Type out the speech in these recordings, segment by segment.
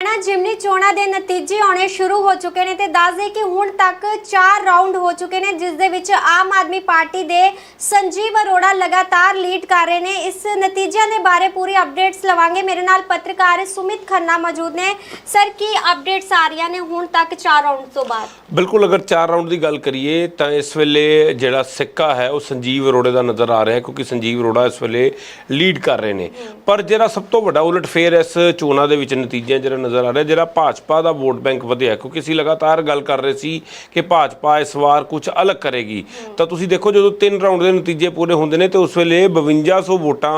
ਹਰਿਆਣਾ ਜਿਮਨੀ ਚੋਣਾਂ ਦੇ ਨਤੀਜੇ ਆਉਣੇ ਸ਼ੁਰੂ ਹੋ ਚੁੱਕੇ ਨੇ ਤੇ ਦੱਸ ਦੇ ਕਿ ਹੁਣ ਤੱਕ 4 ਰਾਉਂਡ ਹੋ ਚੁੱਕੇ ਨੇ, ਜਿਸ ਦੇ ਵਿੱਚ ਆਮ ਆਦਮੀ ਪਾਰਟੀ ਦੇ ਸੰਜੀਵ ਅਰੋੜਾ ਲਗਾਤਾਰ ਲੀਡ ਕਰ ਰਹੇ ਨੇ। ਇਸ ਨਤੀਜਿਆਂ ਦੇ ਬਾਰੇ ਪੂਰੀ ਅਪਡੇਟਸ ਲਵਾਂਗੇ। ਮੇਰੇ ਨਾਲ ਪੱਤਰਕਾਰ ਸੁਮਿਤ ਖੰਨਾ ਮੌਜੂਦ ਨੇ। ਸਰ, ਕੀ ਅਪਡੇਟਸ ਆ ਰਹੀਆਂ ਨੇ ਹੁਣ ਤੱਕ 4 ਰਾਉਂਡ ਤੋਂ ਬਾਅਦ? ਬਿਲਕੁਲ, ਅਗਰ 4 ਰਾਉਂਡ ਦੀ ਗੱਲ ਕਰੀਏ ਤਾਂ ਇਸ ਵੇਲੇ ਜਿਹੜਾ ਸਿੱਕਾ ਹੈ, ਉਹ ਸੰਜੀਵ ਅਰੋੜੇ ਦਾ ਨਜ਼ਰ ਆ ਰਿਹਾ ਹੈ, ਕਿਉਂਕਿ ਸੰਜੀਵ ਅਰੋੜਾ ਇਸ ਵੇਲੇ ਲੀਡ ਕਰ ਰਹੇ ਨੇ। ਪਰ ਜਿਹੜਾ ਸਭ ਤੋਂ ਵੱਡਾ ਉਲਟ ਫੇਰ ਇਸ ਚੋਣਾਂ ਦੇ ਵਿੱਚ ਨਤੀਜਿਆਂ, ਜਿਹੜਾ ਨਜ਼ਰ ਆ ਰਿਹਾ ਜਿਹੜਾ ਭਾਜਪਾ ਦਾ ਵੋਟ ਬੈਂਕ ਵਧਿਆ ਕਿਉਂਕਿ ਅਸੀਂ ਲਗਾਤਾਰ ਗੱਲ ਕਰ ਰਹੇ ਸੀ ਕਿ ਭਾਜਪਾ ਇਸ ਵਾਰ ਕੁਝ ਅਲੱਗ ਕਰੇਗੀ। ਤਾਂ ਤੁਸੀਂ ਦੇਖੋ ਜਦੋਂ ਤਿੰਨ ਰਾਉਂਡ ਦੇ ਨਤੀਜੇ ਪੂਰੇ ਹੁੰਦੇ ਨੇ ਤੇ ਉਸ ਵੇਲੇ 5200 ਵੋਟਾਂ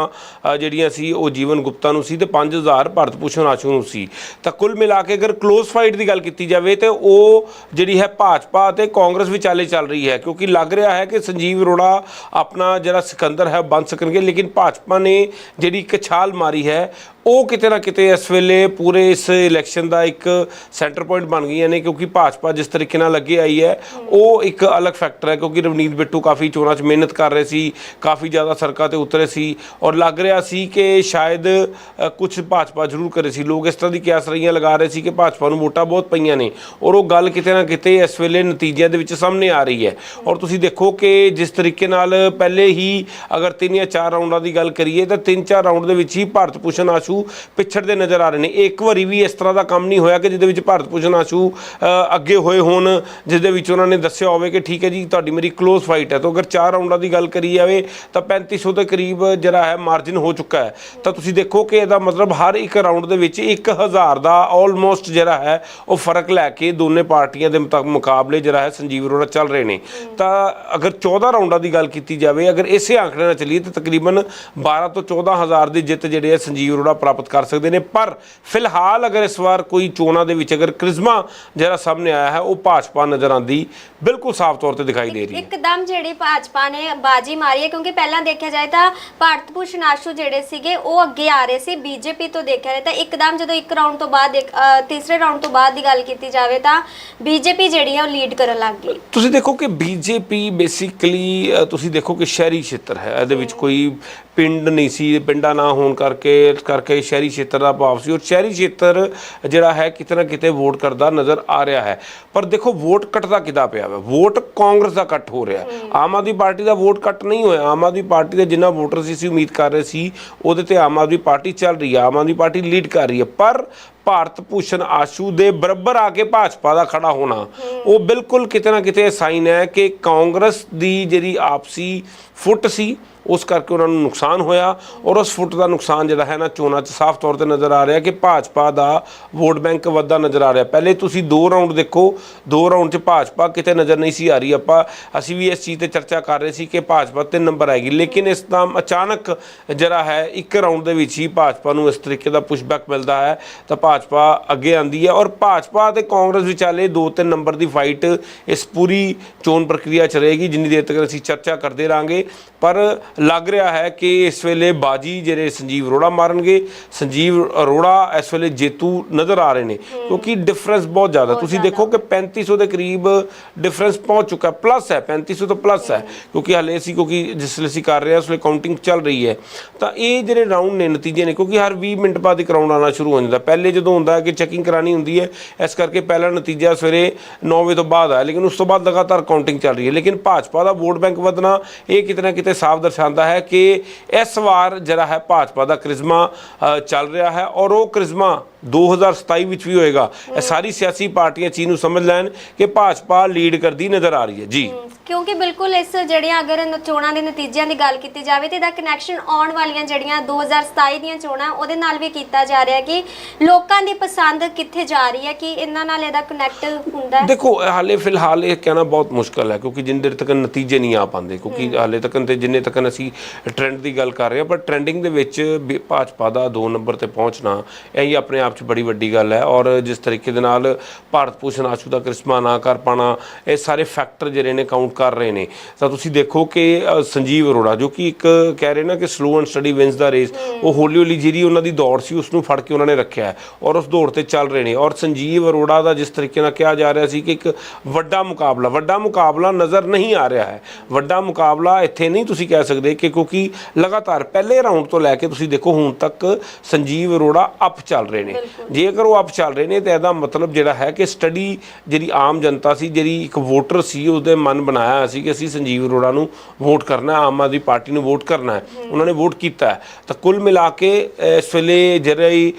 ਜਿਹੜੀਆਂ ਸੀ ਉਹ ਜੀਵਨ ਗੁਪਤਾ ਨੂੰ ਸੀ ਤੇ 5000 ਭਾਰਤ ਭੂਸ਼ਣ ਆਸ਼ੂ ਨੂੰ ਸੀ। ਤਾਂ ਕੁੱਲ ਮਿਲਾ ਕੇ ਅਗਰ ਕਲੋਜ਼ ਫਾਈਟ ਦੀ ਗੱਲ ਕੀਤੀ ਜਾਵੇ ਤੇ ਉਹ ਜਿਹੜੀ ਹੈ ਭਾਜਪਾ ਅਤੇ ਕਾਂਗਰਸ ਵਿਚਾਲੇ ਚੱਲ ਰਹੀ ਹੈ। ਕਿਉਂਕਿ ਲੱਗ ਰਿਹਾ ਹੈ ਕਿ ਸੰਜੀਵ ਅਰੋੜਾ ਆਪਣਾ ਜਿਹੜਾ ਸਿਕੰਦਰ ਹੈ ਬਣ ਸਕਣਗੇ। ਲੇਕਿਨ ਭਾਜਪਾ ਨੇ ਜਿਹੜੀ ਇੱਕ ਛਾਲ ਮਾਰੀ ਹੈ ਉਹ ਕਿਤੇ ਨਾ ਕਿਤੇ ਇਸ ਵੇਲੇ ਪੂਰੇ ਇਸ ਇਲੈਕਸ਼ਨ ਦਾ ਇੱਕ ਸੈਂਟਰ ਪੁਆਇੰਟ ਬਣ ਗਈਆਂ ਨੇ ਕਿਉਂਕਿ ਭਾਜਪਾ ਜਿਸ ਤਰੀਕੇ ਨਾਲ ਲੱਗੇ ਆਈ ਹੈ, ਉਹ ਇੱਕ ਅਲੱਗ ਫੈਕਟਰ ਹੈ ਕਿਉਂਕਿ ਰਵਨੀਤ ਬਿੱਟੂ ਕਾਫੀ ਚੋਣਾਂ 'ਚ ਮਿਹਨਤ ਕਰ ਰਹੇ ਸੀ, ਕਾਫੀ ਜ਼ਿਆਦਾ ਸੜਕਾਂ ਤੇ ਉਤਰੇ ਸੀ ਔਰ ਲੱਗ ਰਿਹਾ ਸੀ ਕਿ ਸ਼ਾਇਦ ਕੁਝ ਭਾਜਪਾ ਜ਼ਰੂਰ ਕਰੇ ਸੀ। ਲੋਕ ਇਸ ਤਰ੍ਹਾਂ ਦੀ ਕਿਆਸ ਰਹੀਆਂ ਲਗਾ ਰਹੇ ਸੀ ਕਿ ਭਾਜਪਾ ਨੂੰ ਵੋਟਾਂ ਬਹੁਤ ਪਈਆਂ ਨੇ ਔਰ ਉਹ ਗੱਲ ਕਿਤੇ ਨਾ ਕਿਤੇ ਇਸ ਵੇਲੇ ਨਤੀਜਿਆਂ ਦੇ ਵਿੱਚ ਸਾਹਮਣੇ ਆ ਰਹੀ ਹੈ। ਔਰ ਤੁਸੀਂ ਦੇਖੋ ਕਿ ਜਿਸ ਤਰੀਕੇ ਨਾਲ ਪਹਿਲੇ ਹੀ ਅਗਰ ਤਿੰਨ ਜਾਂ ਚਾਰ ਰਾਉਂਡਾਂ ਦੀ ਗੱਲ ਕਰੀਏ ਤਾਂ ਤਿੰਨ ਚਾਰ ਰਾਉਂਡ ਦੇ ਵਿੱਚ ਹੀ ਭਾਰਤ ਭੂਸ਼ਣ ਆਸ਼ੂ ਆਸੂ ਪਿਛੜਦੇ ਨਜ਼ਰ ਆ ਰਹੇ ਨੇ। ਇੱਕ ਵਾਰੀ ਵੀ ਇਸ ਤਰ੍ਹਾਂ ਦਾ ਕੰਮ ਨਹੀਂ ਹੋਇਆ ਕਿ ਜਿਹਦੇ ਵਿੱਚ ਭਾਰਤ ਭੂਸ਼ਣ ਆਸ਼ੂ ਅੱਗੇ ਹੋਏ ਹੋਣ ਜਿਸ ਦੇ ਵਿੱਚ ਉਹਨਾਂ ਨੇ ਦੱਸਿਆ ਹੋਵੇ ਕਿ ਠੀਕ ਹੈ ਜੀ, ਤੁਹਾਡੀ ਮੇਰੀ ਕਲੋਜ਼ ਫਾਈਟ ਹੈ। ਤਾਂ ਅਗਰ ਚਾਰ ਰਾਉਂਡਾਂ ਦੀ ਗੱਲ ਕਰੀ ਜਾਵੇ, ਤਾਂ 3500 ਦੇ ਕਰੀਬ ਜਿਹੜਾ ਹੈ ਮਾਰਜਨ ਹੋ ਚੁੱਕਾ ਹੈ। ਤਾਂ ਤੁਸੀਂ ਦੇਖੋ ਕਿ ਇਹਦਾ ਮਤਲਬ ਹਰ ਇੱਕ ਰਾਉਂਡ ਦੇ ਵਿੱਚ 1000 ਦਾ ਆਲਮੋਸਟ ਜਿਹੜਾ ਹੈ, ਉਹ ਫ਼ਰਕ ਲੈ ਕੇ ਦੋਨੇ ਪਾਰਟੀਆਂ ਦੇ ਮੁਕਾਬਲੇ ਜਿਹੜਾ ਹੈ ਸੰਜੀਵ ਅਰੋੜਾ ਚੱਲ ਰਹੇ ਨੇ। ਤਾਂ ਅਗਰ 14 ਰਾਉਂਡਾਂ ਦੀ ਗੱਲ ਕੀਤੀ ਜਾਵੇ, ਅਗਰ ਇਸੇ ਆંકੜੇ ਨਾਲ ਚੱਲੀਏ, ਤਾਂ ਤਕਰੀਬਨ 12 ਤੋਂ 14000 ਦੀ ਜਿੱਤ ਜਿਹੜੇ ਹੈ ਸੰਜੀਵ ਅਰੋੜਾ ਪ੍ਰਾਪਤ ਕਰ ਸਕਦੇ ਨੇ। ਪਰ ਫਿਲਹਾਲ ਅਗਰ ਇਸ ਵਾਰ ਕੋਈ ਚੋਣਾਂ ਦੇ ਵਿੱਚ ਅਗਰ ਕ੍ਰਿਜ਼ਮਾ ਜਿਹੜਾ ਸਾਹਮਣੇ ਆਇਆ ਹੈ ਉਹ ਭਾਜਪਾ ਨਜ਼ਰ ਆਂਦੀ ਬਿਲਕੁਲ ਸਾਫ਼ ਤੌਰ ਤੇ ਦਿਖਾਈ ਦੇ ਰਹੀ ਹੈ। ਇੱਕਦਮ ਜਿਹੜੀ ਭਾਜਪਾ ਨੇ ਬਾਜੀ ਮਾਰੀ ਹੈ ਕਿਉਂਕਿ ਪਹਿਲਾਂ ਦੇਖਿਆ ਜਾਏ ਤਾਂ ਭਾਰਤ ਭੂਸ਼ਣ ਆਸ਼ੂ ਜਿਹੜੇ ਸੀਗੇ ਉਹ ਅੱਗੇ ਆ ਰਹੇ ਸੀ। ਬੀਜੇਪੀ ਤੋਂ ਦੇਖਿਆ ਜਾਏ ਤਾਂ ਇੱਕਦਮ ਜਦੋਂ ਇੱਕ ਰਾਉਂਡ ਤੋਂ ਬਾਅਦ ਤੀਸਰੇ ਰਾਉਂਡ ਤੋਂ ਬਾਅਦ ਦੀ ਗੱਲ ਕੀਤੀ ਜਾਵੇ ਤਾਂ ਬੀਜੇਪੀ ਜਿਹੜੀ ਹੈ ਉਹ ਲੀਡ ਕਰਨ ਲੱਗ ਗਈ। ਤੁਸੀਂ ਦੇਖੋ ਕਿ ਬੀਜੇਪੀ ਬੇਸਿਕਲੀ ਤੁਸੀਂ ਦੇਖੋ ਕਿ ਸ਼ਹਿਰੀ ਖੇਤਰ ਹੈ। ਇਹਦੇ ਵਿੱਚ ਕੋਈ ਪਿੰਡ ਨਹੀਂ ਸੀ ਪਿੰਡਾਂ ਨਾ ਹੋਣ ਕਰਕੇ ਕਰਕੇ ਸ਼ਹਿਰੀ ਖੇਤਰ ਦਾ ਭਾਵ ਸੀ ਔਰ ਸ਼ਹਿਰੀ ਖੇਤਰ ਜਿਹੜਾ ਹੈ ਕਿਤੇ ਨਾ ਕਿਤੇ ਵੋਟ ਕਰਦਾ ਨਜ਼ਰ ਆ ਰਿਹਾ ਹੈ। ਪਰ ਦੇਖੋ ਵੋਟ ਕੱਟਦਾ ਕਿਦਾ ਪਿਆ ਵਾ? ਵੋਟ ਕਾਂਗਰਸ ਦਾ ਕੱਟ ਹੋ ਰਿਹਾ। ਆਮ ਆਦਮੀ ਪਾਰਟੀ ਦਾ ਵੋਟ ਕੱਟ ਨਹੀਂ ਹੋਇਆ। ਆਮ ਆਦਮੀ ਪਾਰਟੀ ਦੇ ਜਿੰਨਾ ਵੋਟਰ ਸੀ ਸੀ ਉਮੀਦ ਕਰ ਰਹੇ ਸੀ ਉਹਦੇ ਤੇ ਆਮ ਆਦਮੀ ਪਾਰਟੀ ਚੱਲ ਰਹੀ ਹੈ। ਆਮ ਆਦਮੀ ਪਾਰਟੀ ਲੀਡ ਕਰ ਰਹੀ ਹੈ। ਪਰ ਭਾਰਤ ਭੂਸ਼ਣ ਆਸ਼ੂ ਦੇ ਬਰਾਬਰ ਆ ਕੇ ਭਾਜਪਾ ਦਾ ਖੜਾ ਹੋਣਾ ਉਹ ਬਿਲਕੁਲ ਕਿਤੇ ਨਾ ਕਿਤੇ ਸਾਈਨ ਹੈ ਕਿ ਕਾਂਗਰਸ ਦੀ ਜਿਹੜੀ ਆਪਸੀ ਫੁੱਟ ਸੀ ਉਸ ਕਰਕੇ ਉਹਨਾਂ ਨੂੰ ਨੁਕਸਾਨ ਹੋਇਆ ਔਰ ਉਸ ਫੁੱਟ ਦਾ ਨੁਕਸਾਨ ਜਿਹੜਾ ਹੈ ਨਾ ਚੋਣਾਂ 'ਚ ਸਾਫ਼ ਤੌਰ ਤੇ ਨਜ਼ਰ ਆ ਰਿਹਾ ਕਿ ਭਾਜਪਾ ਦਾ ਵੋਟ ਬੈਂਕ ਵੱਧਦਾ ਨਜ਼ਰ ਆ ਰਿਹਾ। ਪਹਿਲੇ ਤੁਸੀਂ ਦੋ ਰਾਉਂਡ ਦੇਖੋ, ਦੋ ਰਾਉਂਡ 'ਚ ਭਾਜਪਾ ਕਿਤੇ ਨਜ਼ਰ ਨਹੀਂ ਸੀ ਆ ਰਹੀ। ਆਪਾਂ, ਅਸੀਂ ਵੀ ਇਸ ਚੀਜ਼ ਤੇ ਚਰਚਾ ਕਰ ਰਹੇ ਸੀ ਕਿ ਭਾਜਪਾ ਤਿੰਨ ਨੰਬਰ ਆਏਗੀ। ਲੇਕਿਨ ਇਸ ਦਾ ਅਚਾਨਕ ਜਿਹੜਾ ਹੈ, ਇੱਕ ਰਾਉਂਡ ਦੇ ਵਿੱਚ ਹੀ ਭਾਜਪਾ ਨੂੰ ਇਸ ਤਰੀਕੇ ਦਾ ਪੁਸ਼ਬੈਕ ਮਿਲਦਾ ਹੈ, ਤਾਂ ਭਾਜਪਾ ਅੱਗੇ ਆਂਦੀ ਹੈ। ਔਰ ਭਾਜਪਾ ਤੇ ਕਾਂਗਰਸ ਵਿਚਾਲੇ ਦੋ ਤਿੰਨ ਨੰਬਰ ਦੀ ਫਾਈਟ ਇਸ ਪੂਰੀ ਚੋਣ ਪ੍ਰਕਿਰਿਆ ਚ ਰਹੇਗੀ, ਜਿੰਨੀ ਦੇਰ ਤੱਕ ਅਸੀਂ ਚਰਚਾ ਕਰਦੇ ਰਾਂਗੇ। ਪਰ ਲੱਗ ਰਿਹਾ ਹੈ ਕਿ ਇਸ ਵੇਲੇ ਬਾਜੀ ਜਿਹੜੇ ਸੰਜੀਵ ਅਰੋੜਾ ਮਾਰਨਗੇ ਸੰਜੀਵ ਅਰੋੜਾ ਇਸ ਵੇਲੇ ਜੇਤੂ ਨਜ਼ਰ ਆ ਰਹੇ ਨੇ ਕਿਉਂਕਿ ਡਿਫਰੈਂਸ ਬਹੁਤ ਜ਼ਿਆਦਾ। ਤੁਸੀਂ ਦੇਖੋ ਕਿ 3500 ਦੇ ਕਰੀਬ ਡਿਫਰੈਂਸ ਪਹੁੰਚ ਚੁੱਕਾ ਪਲੱਸ ਹੈ 3500 ਤੋਂ ਪਲੱਸ ਹੈ ਕਿਉਂਕਿ ਹਲੇ ਅਸੀਂ ਕਿਉਂਕਿ ਜਿਸ ਵੇਲੇ ਅਸੀਂ ਕਰ ਰਹੇ ਹਾਂ ਉਸ ਵੇਲੇ ਕਾਊਂਟਿੰਗ ਚੱਲ ਰਹੀ ਹੈ। ਤਾਂ ਇਹ ਜਿਹੜੇ ਰਾਉਂਡ ਨੇ ਨਤੀਜੇ ਨੇ ਕਿਉਂਕਿ ਹਰ 20 ਮਿੰਟ ਬਾਅਦ ਇੱਕ ਰਾਉਂਡ ਆਉਣਾ ਸ਼ੁਰੂ ਹੋ ਜਾਂਦਾ। ਪਹਿਲੇ ਜਦੋਂ ਹੁੰਦਾ ਹੈ ਕਿ ਚੈਕਿੰਗ ਕਰਾਣੀ ਹੁੰਦੀ ਹੈ ਇਸ ਕਰਕੇ ਪਹਿਲਾ ਨਤੀਜਾ ਸਵੇਰੇ 9 ਵਜੇ ਤੋਂ ਬਾਅਦ ਆਇਆ ਲੇਕਿਨ ਉਸ ਤੋਂ ਬਾਅਦ ਲਗਾਤਾਰ ਕਾਊਂਟਿੰਗ ਚੱਲ ਰਹੀ ਹੈ। ਲੇਕਿਨ ਭਾਜਪਾ ਦਾ ਵੋਟ ਬੈਂਕ ਵਧਣਾ ਇਹ ਕਿਤੇ ਨਾ ਕਿਤੇ ਸਾਫ਼ ਦਰਸਾਉਂਦਾ ਹੈ ਕਿ ਇਸ ਵਾਰ ਜਿਹੜਾ ਹੈ ਭਾਜਪਾ ਦਾ ਕਰਿਜ਼ਮਾ ਅ, ਚੱਲ ਰਿਹਾ ਹੈ ਔਰ ਉਹ ਕਰਿਜ਼ਮਾ 2027 ਵਿੱਚ ਵੀ ਹੋਏਗਾ। ਇਹ ਸਾਰੀ ਸਿਆਸੀ ਪਾਰਟੀਆਂ ਚੀਜ਼ ਨੂੰ ਸਮਝ ਲੈਣ ਕਿ ਭਾਜਪਾ ਲੀਡ ਕਰਦੀ ਨਜ਼ਰ ਆ ਰਹੀ ਹੈ। ਜੀ। ਕਿਉਂਕਿ ਬਿਲਕੁਲ ਇਸ ਜਿਹੜੀਆਂ ਅਗਰ ਚੋਣਾਂ ਦੇ ਨਤੀਜਿਆਂ ਦੀ ਗੱਲ ਕੀਤੀ ਜਾਵੇ ਤੇ ਇਹਦਾ ਕਨੈਕਸ਼ਨ ਆਉਣ ਵਾਲੀਆਂ ਜਿਹੜੀਆਂ 2027 ਦੀਆਂ ਚੋਣਾਂ ਉਹਦੇ ਨਾਲ ਵੀ ਕੀਤਾ ਜਾ ਰਿਹਾ ਕਿ ਲੋਕਾਂ ਦੀ ਪਸੰਦ ਕਿੱਥੇ ਜਾ ਰਹੀ ਹੈ ਕਿ ਇਹਨਾਂ ਨਾਲ ਇਹਦਾ ਕਨੈਕਟ ਹੁੰਦਾ ਹੈ। ਦੇਖੋ ਹਾਲੇ ਫਿਲਹਾਲ ਇਹ ਕਹਿਣਾ ਬਹੁਤ ਮੁਸ਼ਕਲ ਹੈ ਕਿਉਂਕਿ ਜਿੰਨੇ ਦੇਰ ਤੱਕ ਨਤੀਜੇ ਨਹੀਂ ਆ ਪਾਉਂਦੇ ਕਿਉਂਕਿ ਹਾਲੇ ਤੱਕ ਤੇ ਜਿੰਨੇ ਤੱਕ ਅਸੀਂ ਟ੍ਰੈਂਡ ਦੀ ਗੱਲ ਕਰ ਰਹੇ ਹਾਂ ਪਰ ਟ੍ਰੈਂਡਿੰਗ ਦੇ ਵਿੱਚ ਭਾਜਪਾ ਦਾ 2 ਨੰਬਰ ਤੇ ਪਹੁੰਚਣਾ ਇਹ ਹੀ ਆਪਣੇ ਆਪ 'ਚ ਬੜੀ ਵੱਡੀ ਗੱਲ ਹੈ ਔਰ ਜਿਸ ਤਰੀਕੇ ਦੇ ਨਾਲ ਭਾਰਤ ਭੂਸ਼ਣ ਆਸ਼ੂ ਦਾ ਕ੍ਰਿਸ਼ਮਾ ਨਾ ਕਰ ਪਾਣਾ ਇਹ ਸਾਰੇ ਫੈਕਟਰ ਜਿਹੜੇ ਨੇ ਕਾਊਂਟ ਕਰ ਰਹੇ ਨੇ। ਤਾਂ ਤੁਸੀਂ ਦੇਖੋ ਕਿ ਸੰਜੀਵ ਅਰੋੜਾ ਜੋ ਕਿ ਇੱਕ ਕਹਿ ਰਹੇ ਨਾ ਕਿ slow and steady wins the race ਉਹ ਹੌਲੀ ਹੌਲੀ ਜਿਹੜੀ ਉਹਨਾਂ ਦੀ ਦੌੜ ਸੀ ਉਸ ਨੂੰ ਫੜ ਕੇ ਉਹਨਾਂ ਨੇ ਰੱਖਿਆ ਔਰ ਉਸ ਦੌੜ ਤੇ ਚੱਲ ਰਹੇ ਨੇ। ਔਰ ਸੰਜੀਵ ਅਰੋੜਾ ਦਾ ਜਿਸ ਤਰੀਕੇ ਨਾਲ ਕਿਹਾ ਜਾ ਰਿਹਾ ਸੀ ਕਿ ਇੱਕ ਵੱਡਾ ਮੁਕਾਬਲਾ ਵੱਡਾ ਮੁਕਾਬਲਾ ਨਜ਼ਰ ਨਹੀਂ ਆ ਰਿਹਾ ਹੈ। ਵੱਡਾ ਮੁਕਾਬਲਾ ਇੱਥੇ ਨਹੀਂ ਤੁਸੀਂ ਕਹਿ ਸਕਦੇ ਕਿ ਕਿਉਂਕਿ ਲਗਾਤਾਰ ਪਹਿਲੇ ਰਾਉਂਡ ਤੋਂ ਲੈ ਕੇ ਤੁਸੀਂ ਦੇਖੋ ਹੁਣ ਤੱਕ ਸੰਜੀਵ ਅਰੋੜਾ ਅਪ ਚੱਲ ਰਹੇ ਨੇ। ਜੇਕਰ ਉਹ ਆਪ ਚੱਲ ਰਹੇ ਨੇ ਤਾਂ ਇਹਦਾ ਮਤਲਬ ਜਿਹੜਾ ਹੈ ਕਿ ਸਟੱਡੀ ਜਿਹੜੀ ਆਮ ਜਨਤਾ ਸੀ ਜਿਹੜੀ ਇੱਕ ਵੋਟਰ ਸੀ ਉਹਦੇ ਮਨ ਬਣਾਇਆ ਸੀ ਕਿ ਅਸੀਂ ਸੰਜੀਵ ਅਰੋੜਾ ਨੂੰ ਵੋਟ ਕਰਨਾ ਆਮ ਆਦਮੀ ਪਾਰਟੀ ਨੂੰ ਵੋਟ ਕਰਨਾ ਹੈ। ਉਹਨਾਂ ਨੇ ਵੋਟ ਕੀਤਾ। ਤਾਂ ਕੁੱਲ ਮਿਲਾ ਕੇ ਇਸ ਵੇਲੇ ਜਿਹੜੀ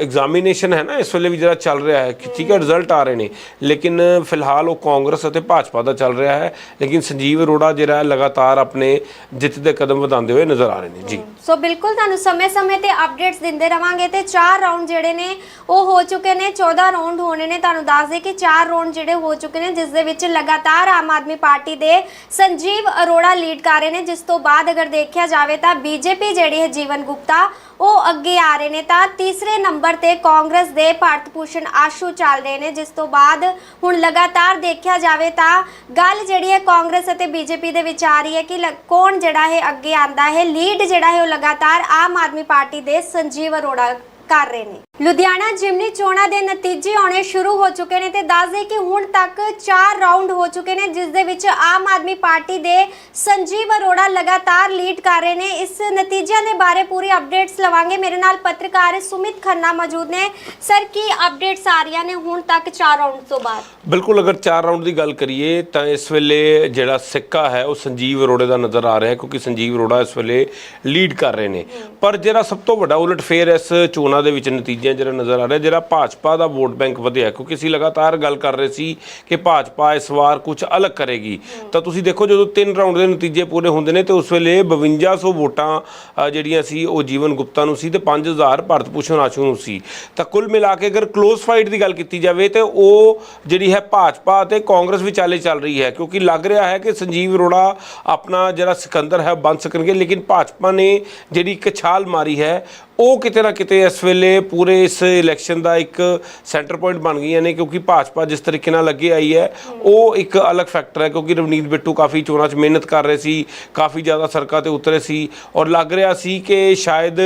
ਐਗਜ਼ਾਮੀਨੇਸ਼ਨ ਹੈ ਨਾ ਇਸ ਵੇਲੇ ਵੀ ਜਿਹੜਾ ਚੱਲ ਰਿਹਾ ਹੈ ਠੀਕ ਹੈ ਰਿਜ਼ਲਟ ਆ ਰਹੇ ਨੇ। ਲੇਕਿਨ ਫਿਲਹਾਲ ਉਹ ਕਾਂਗਰਸ ਅਤੇ ਭਾਜਪਾ ਦਾ ਚੱਲ ਰਿਹਾ ਹੈ। ਲੇਕਿਨ ਸੰਜੀਵ ਅਰੋੜਾ ਜਿਹੜਾ ਲਗਾਤਾਰ ਆਪਣੇ ਜਿੱਤ ਦੇ ਕਦਮ ਵਧਾਉਂਦੇ ਹੋਏ ਨਜ਼ਰ ਆ ਰਹੇ ਨੇ। ਜੀ। ਸੋ ਬਿਲਕੁਲ ਤੁਹਾਨੂੰ ਸਮੇਂ-ਸਮੇਂ ਤੇ ਅਪਡੇਟਸ ਦਿੰਦੇ ਰਵਾਂਗੇ ਤੇ ਚਾਰ ਰਾਉਂਡ ਜਿਹੜੇ ਨੇ, ਉਹ ਹੋ ਚੁੱਕੇ ਨੇ 14 ਰਾਉਂਡ ਹੋਣੇ ਨੇ। ਤੁਹਾਨੂੰ ਦੱਸ ਦੇ ਕਿ ਚਾਰ ਰਾਉਂਡ ਜਿਹੜੇ ਹੋ ਚੁੱਕੇ ਨੇ, ਜਿਸ ਦੇ ਵਿੱਚ ਲਗਾਤਾਰ ਆਮ ਆਦਮੀ ਪਾਰਟੀ ਦੇ ਸੰਜੀਵ ਅਰੋੜਾ ਲੀਡ ਕਰ ਰਹੇ ਨੇ। ਜਿਸ ਤੋਂ ਬਾਅਦ ਅਗਰ ਦੇਖਿਆ ਜਾਵੇ ਤਾਂ ਬੀਜੇਪੀ ਜਿਹੜੀ ਹੈ ਜੀਵਨ ਗੁਪਤਾ, ਉਹ ਅੱਗੇ ਆ ਰਹੇ ਨੇ। ਤਾਂ ਤੀਸਰੇ ਨੰਬਰ ਤੇ ਕਾਂਗਰਸ ਦੇ ਭਾਰਤ ਭੂਸ਼ਣ ਆਸ਼ੂ ਚੱਲ ਰਹੇ ਨੇ। ਜਿਸ ਤੋਂ ਬਾਅਦ ਹੁਣ ਲਗਾਤਾਰ ਦੇਖਿਆ ਜਾਵੇ ਤਾਂ ਗੱਲ ਜਿਹੜੀ ਹੈ ਕਾਂਗਰਸ ਅਤੇ ਬੀਜੇਪੀ ਦੇ ਵਿੱਚ ਆ ਰਹੀ ਹੈ ਕਿ ਕੌਣ ਜਿਹੜਾ ਹੈ ਅੱਗੇ ਆਂਦਾ ਹੈ ਲੀਡ ਜਿਹੜਾ ਹੈ ਉਹ ਲਗਾਤਾਰ ਆਮ ਆਦਮੀ ਪਾਰਟੀ ਦੇ ਸੰਜੀਵ ਅਰੋੜਾ ਕਰ ਰਹੇ ਨੇ। ਲੁਧਿਆਣਾ ਜਿਮਨੀ ਚੋਣਾਂ ਦੇ ਨਤੀਜੇ ਆਉਣੇ ਸ਼ੁਰੂ ਹੋ ਚੁੱਕੇ ਨੇ ਤੇ ਦੱਸ ਦੇ ਕਿ ਹੁਣ ਤੱਕ 4 ਰਾਉਂਡ ਹੋ ਚੁੱਕੇ ਨੇ ਜਿਸ ਦੇ ਵਿੱਚ ਆਮ ਆਦਮੀ ਪਾਰਟੀ ਦੇ ਸੰਜੀਵ ਅਰੋੜਾ ਲਗਾਤਾਰ ਲੀਡ ਕਰ ਰਹੇ ਨੇ। ਇਸ ਨਤੀਜਿਆਂ ਦੇ ਬਾਰੇ ਪੂਰੀ ਅਪਡੇਟਸ ਲਵਾਂਗੇ। ਮੇਰੇ ਨਾਲ ਪੱਤਰਕਾਰ ਸੁਮਿਤ ਖੰਨਾ ਮੌਜੂਦ ਨੇ। ਸਰ ਕੀ ਅਪਡੇਟਸ ਆ ਰਹੀਆਂ ਨੇ ਹੁਣ ਤੱਕ 4 ਰਾਉਂਡ ਤੋਂ ਬਾਅਦ? ਬਿਲਕੁਲ ਅਗਰ 4 ਰਾਉਂਡ ਦੀ ਗੱਲ ਕਰੀਏ ਤਾਂ ਇਸ ਵੇਲੇ ਜਿਹੜਾ ਸਿੱਕਾ ਹੈ ਉਹ ਸੰਜੀਵ ਅਰੋੜੇ ਦਾ ਨਜ਼ਰ ਆ ਰਿਹਾ ਹੈ ਕਿਉਂਕਿ ਸੰਜੀਵ ਅਰੋੜਾ ਇਸ ਵੇਲੇ ਲੀਡ ਕਰ ਰਹੇ ਨੇ। ਪਰ ਜਿਹੜਾ ਸਭ ਤੋਂ ਵੱਡਾ ਉਲਟਫੇਰ ਇਸ ਚੋਣਾਂ ਦੇ ਵਿੱਚ ਨਤੀਜਿਆਂ ਜਿਹੜਾ ਨਜ਼ਰ ਆ ਰਿਹਾ ਜਿਹੜਾ ਭਾਜਪਾ ਦਾ ਵੋਟ ਬੈਂਕ ਵਧਿਆ, ਕਿਉਂਕਿ ਅਸੀਂ ਲਗਾਤਾਰ ਗੱਲ ਕਰ ਰਹੇ ਸੀ ਕਿ ਭਾਜਪਾ ਇਸ ਵਾਰ ਕੁਝ ਅਲੱਗ ਕਰੇਗੀ। ਤਾਂ ਤੁਸੀਂ ਦੇਖੋ, ਜਦੋਂ ਤਿੰਨ ਰਾਉਂਡ ਦੇ ਨਤੀਜੇ ਪੂਰੇ ਹੁੰਦੇ ਨੇ, ਤੇ ਉਸ ਵੇਲੇ 5200 ਵੋਟਾਂ ਜਿਹੜੀਆਂ ਸੀ, ਉਹ ਜੀਵਨ ਗੁਪਤਾ ਨੂੰ ਸੀ ਤੇ 5000 ਭਾਰਤ ਭੂਸ਼ਣ ਆਸ਼ੂ ਨੂੰ ਸੀ। ਤਾਂ ਕੁੱਲ ਮਿਲਾ ਕੇ ਅਗਰ ਕਲੋਜ਼ ਫਾਈਟ ਦੀ ਗੱਲ ਕੀਤੀ ਜਾਵੇ, ਤੇ ਉਹ ਜਿਹੜੀ ਹੈ ਭਾਜਪਾ ਤੇ ਕਾਂਗਰਸ ਵਿਚਾਲੇ ਚੱਲ ਰਹੀ ਹੈ, ਕਿਉਂਕਿ ਲੱਗ ਰਿਹਾ ਹੈ ਕਿ ਸੰਜੀਵ ਅਰੋੜਾ ਆਪਣਾ ਜਿਹੜਾ ਸਿਕੰਦਰ ਹੈ ਬਣ ਸਕਣਗੇ। ਲੇਕਿਨ ਭਾਜਪਾ ਨੇ ਜਿਹੜੀ ਇੱਕ ਛਾਲ ਮਾਰੀ ਹੈ ਉਹ ਕਿਤੇ ਨਾ ਕਿਤੇ ਇਸ ਵੇਲੇ ਪੂਰੇ ਇਸ ਇਲੈਕਸ਼ਨ ਦਾ ਇੱਕ ਸੈਂਟਰ ਪੁਆਇੰਟ ਬਣ ਗਈਆਂ ਨੇ ਕਿਉਂਕਿ ਭਾਜਪਾ ਜਿਸ ਤਰੀਕੇ ਨਾਲ ਅੱਗੇ ਆਈ ਹੈ, ਉਹ ਇੱਕ ਅਲੱਗ ਫੈਕਟਰ ਹੈ ਕਿਉਂਕਿ ਰਵਨੀਤ ਬਿੱਟੂ ਕਾਫੀ ਚੋਣਾਂ 'ਚ ਮਿਹਨਤ ਕਰ ਰਹੇ ਸੀ, ਕਾਫੀ ਜ਼ਿਆਦਾ ਸੜਕਾਂ ਤੇ ਉਤਰੇ ਸੀ ਔਰ ਲੱਗ ਰਿਹਾ ਸੀ ਕਿ ਸ਼ਾਇਦ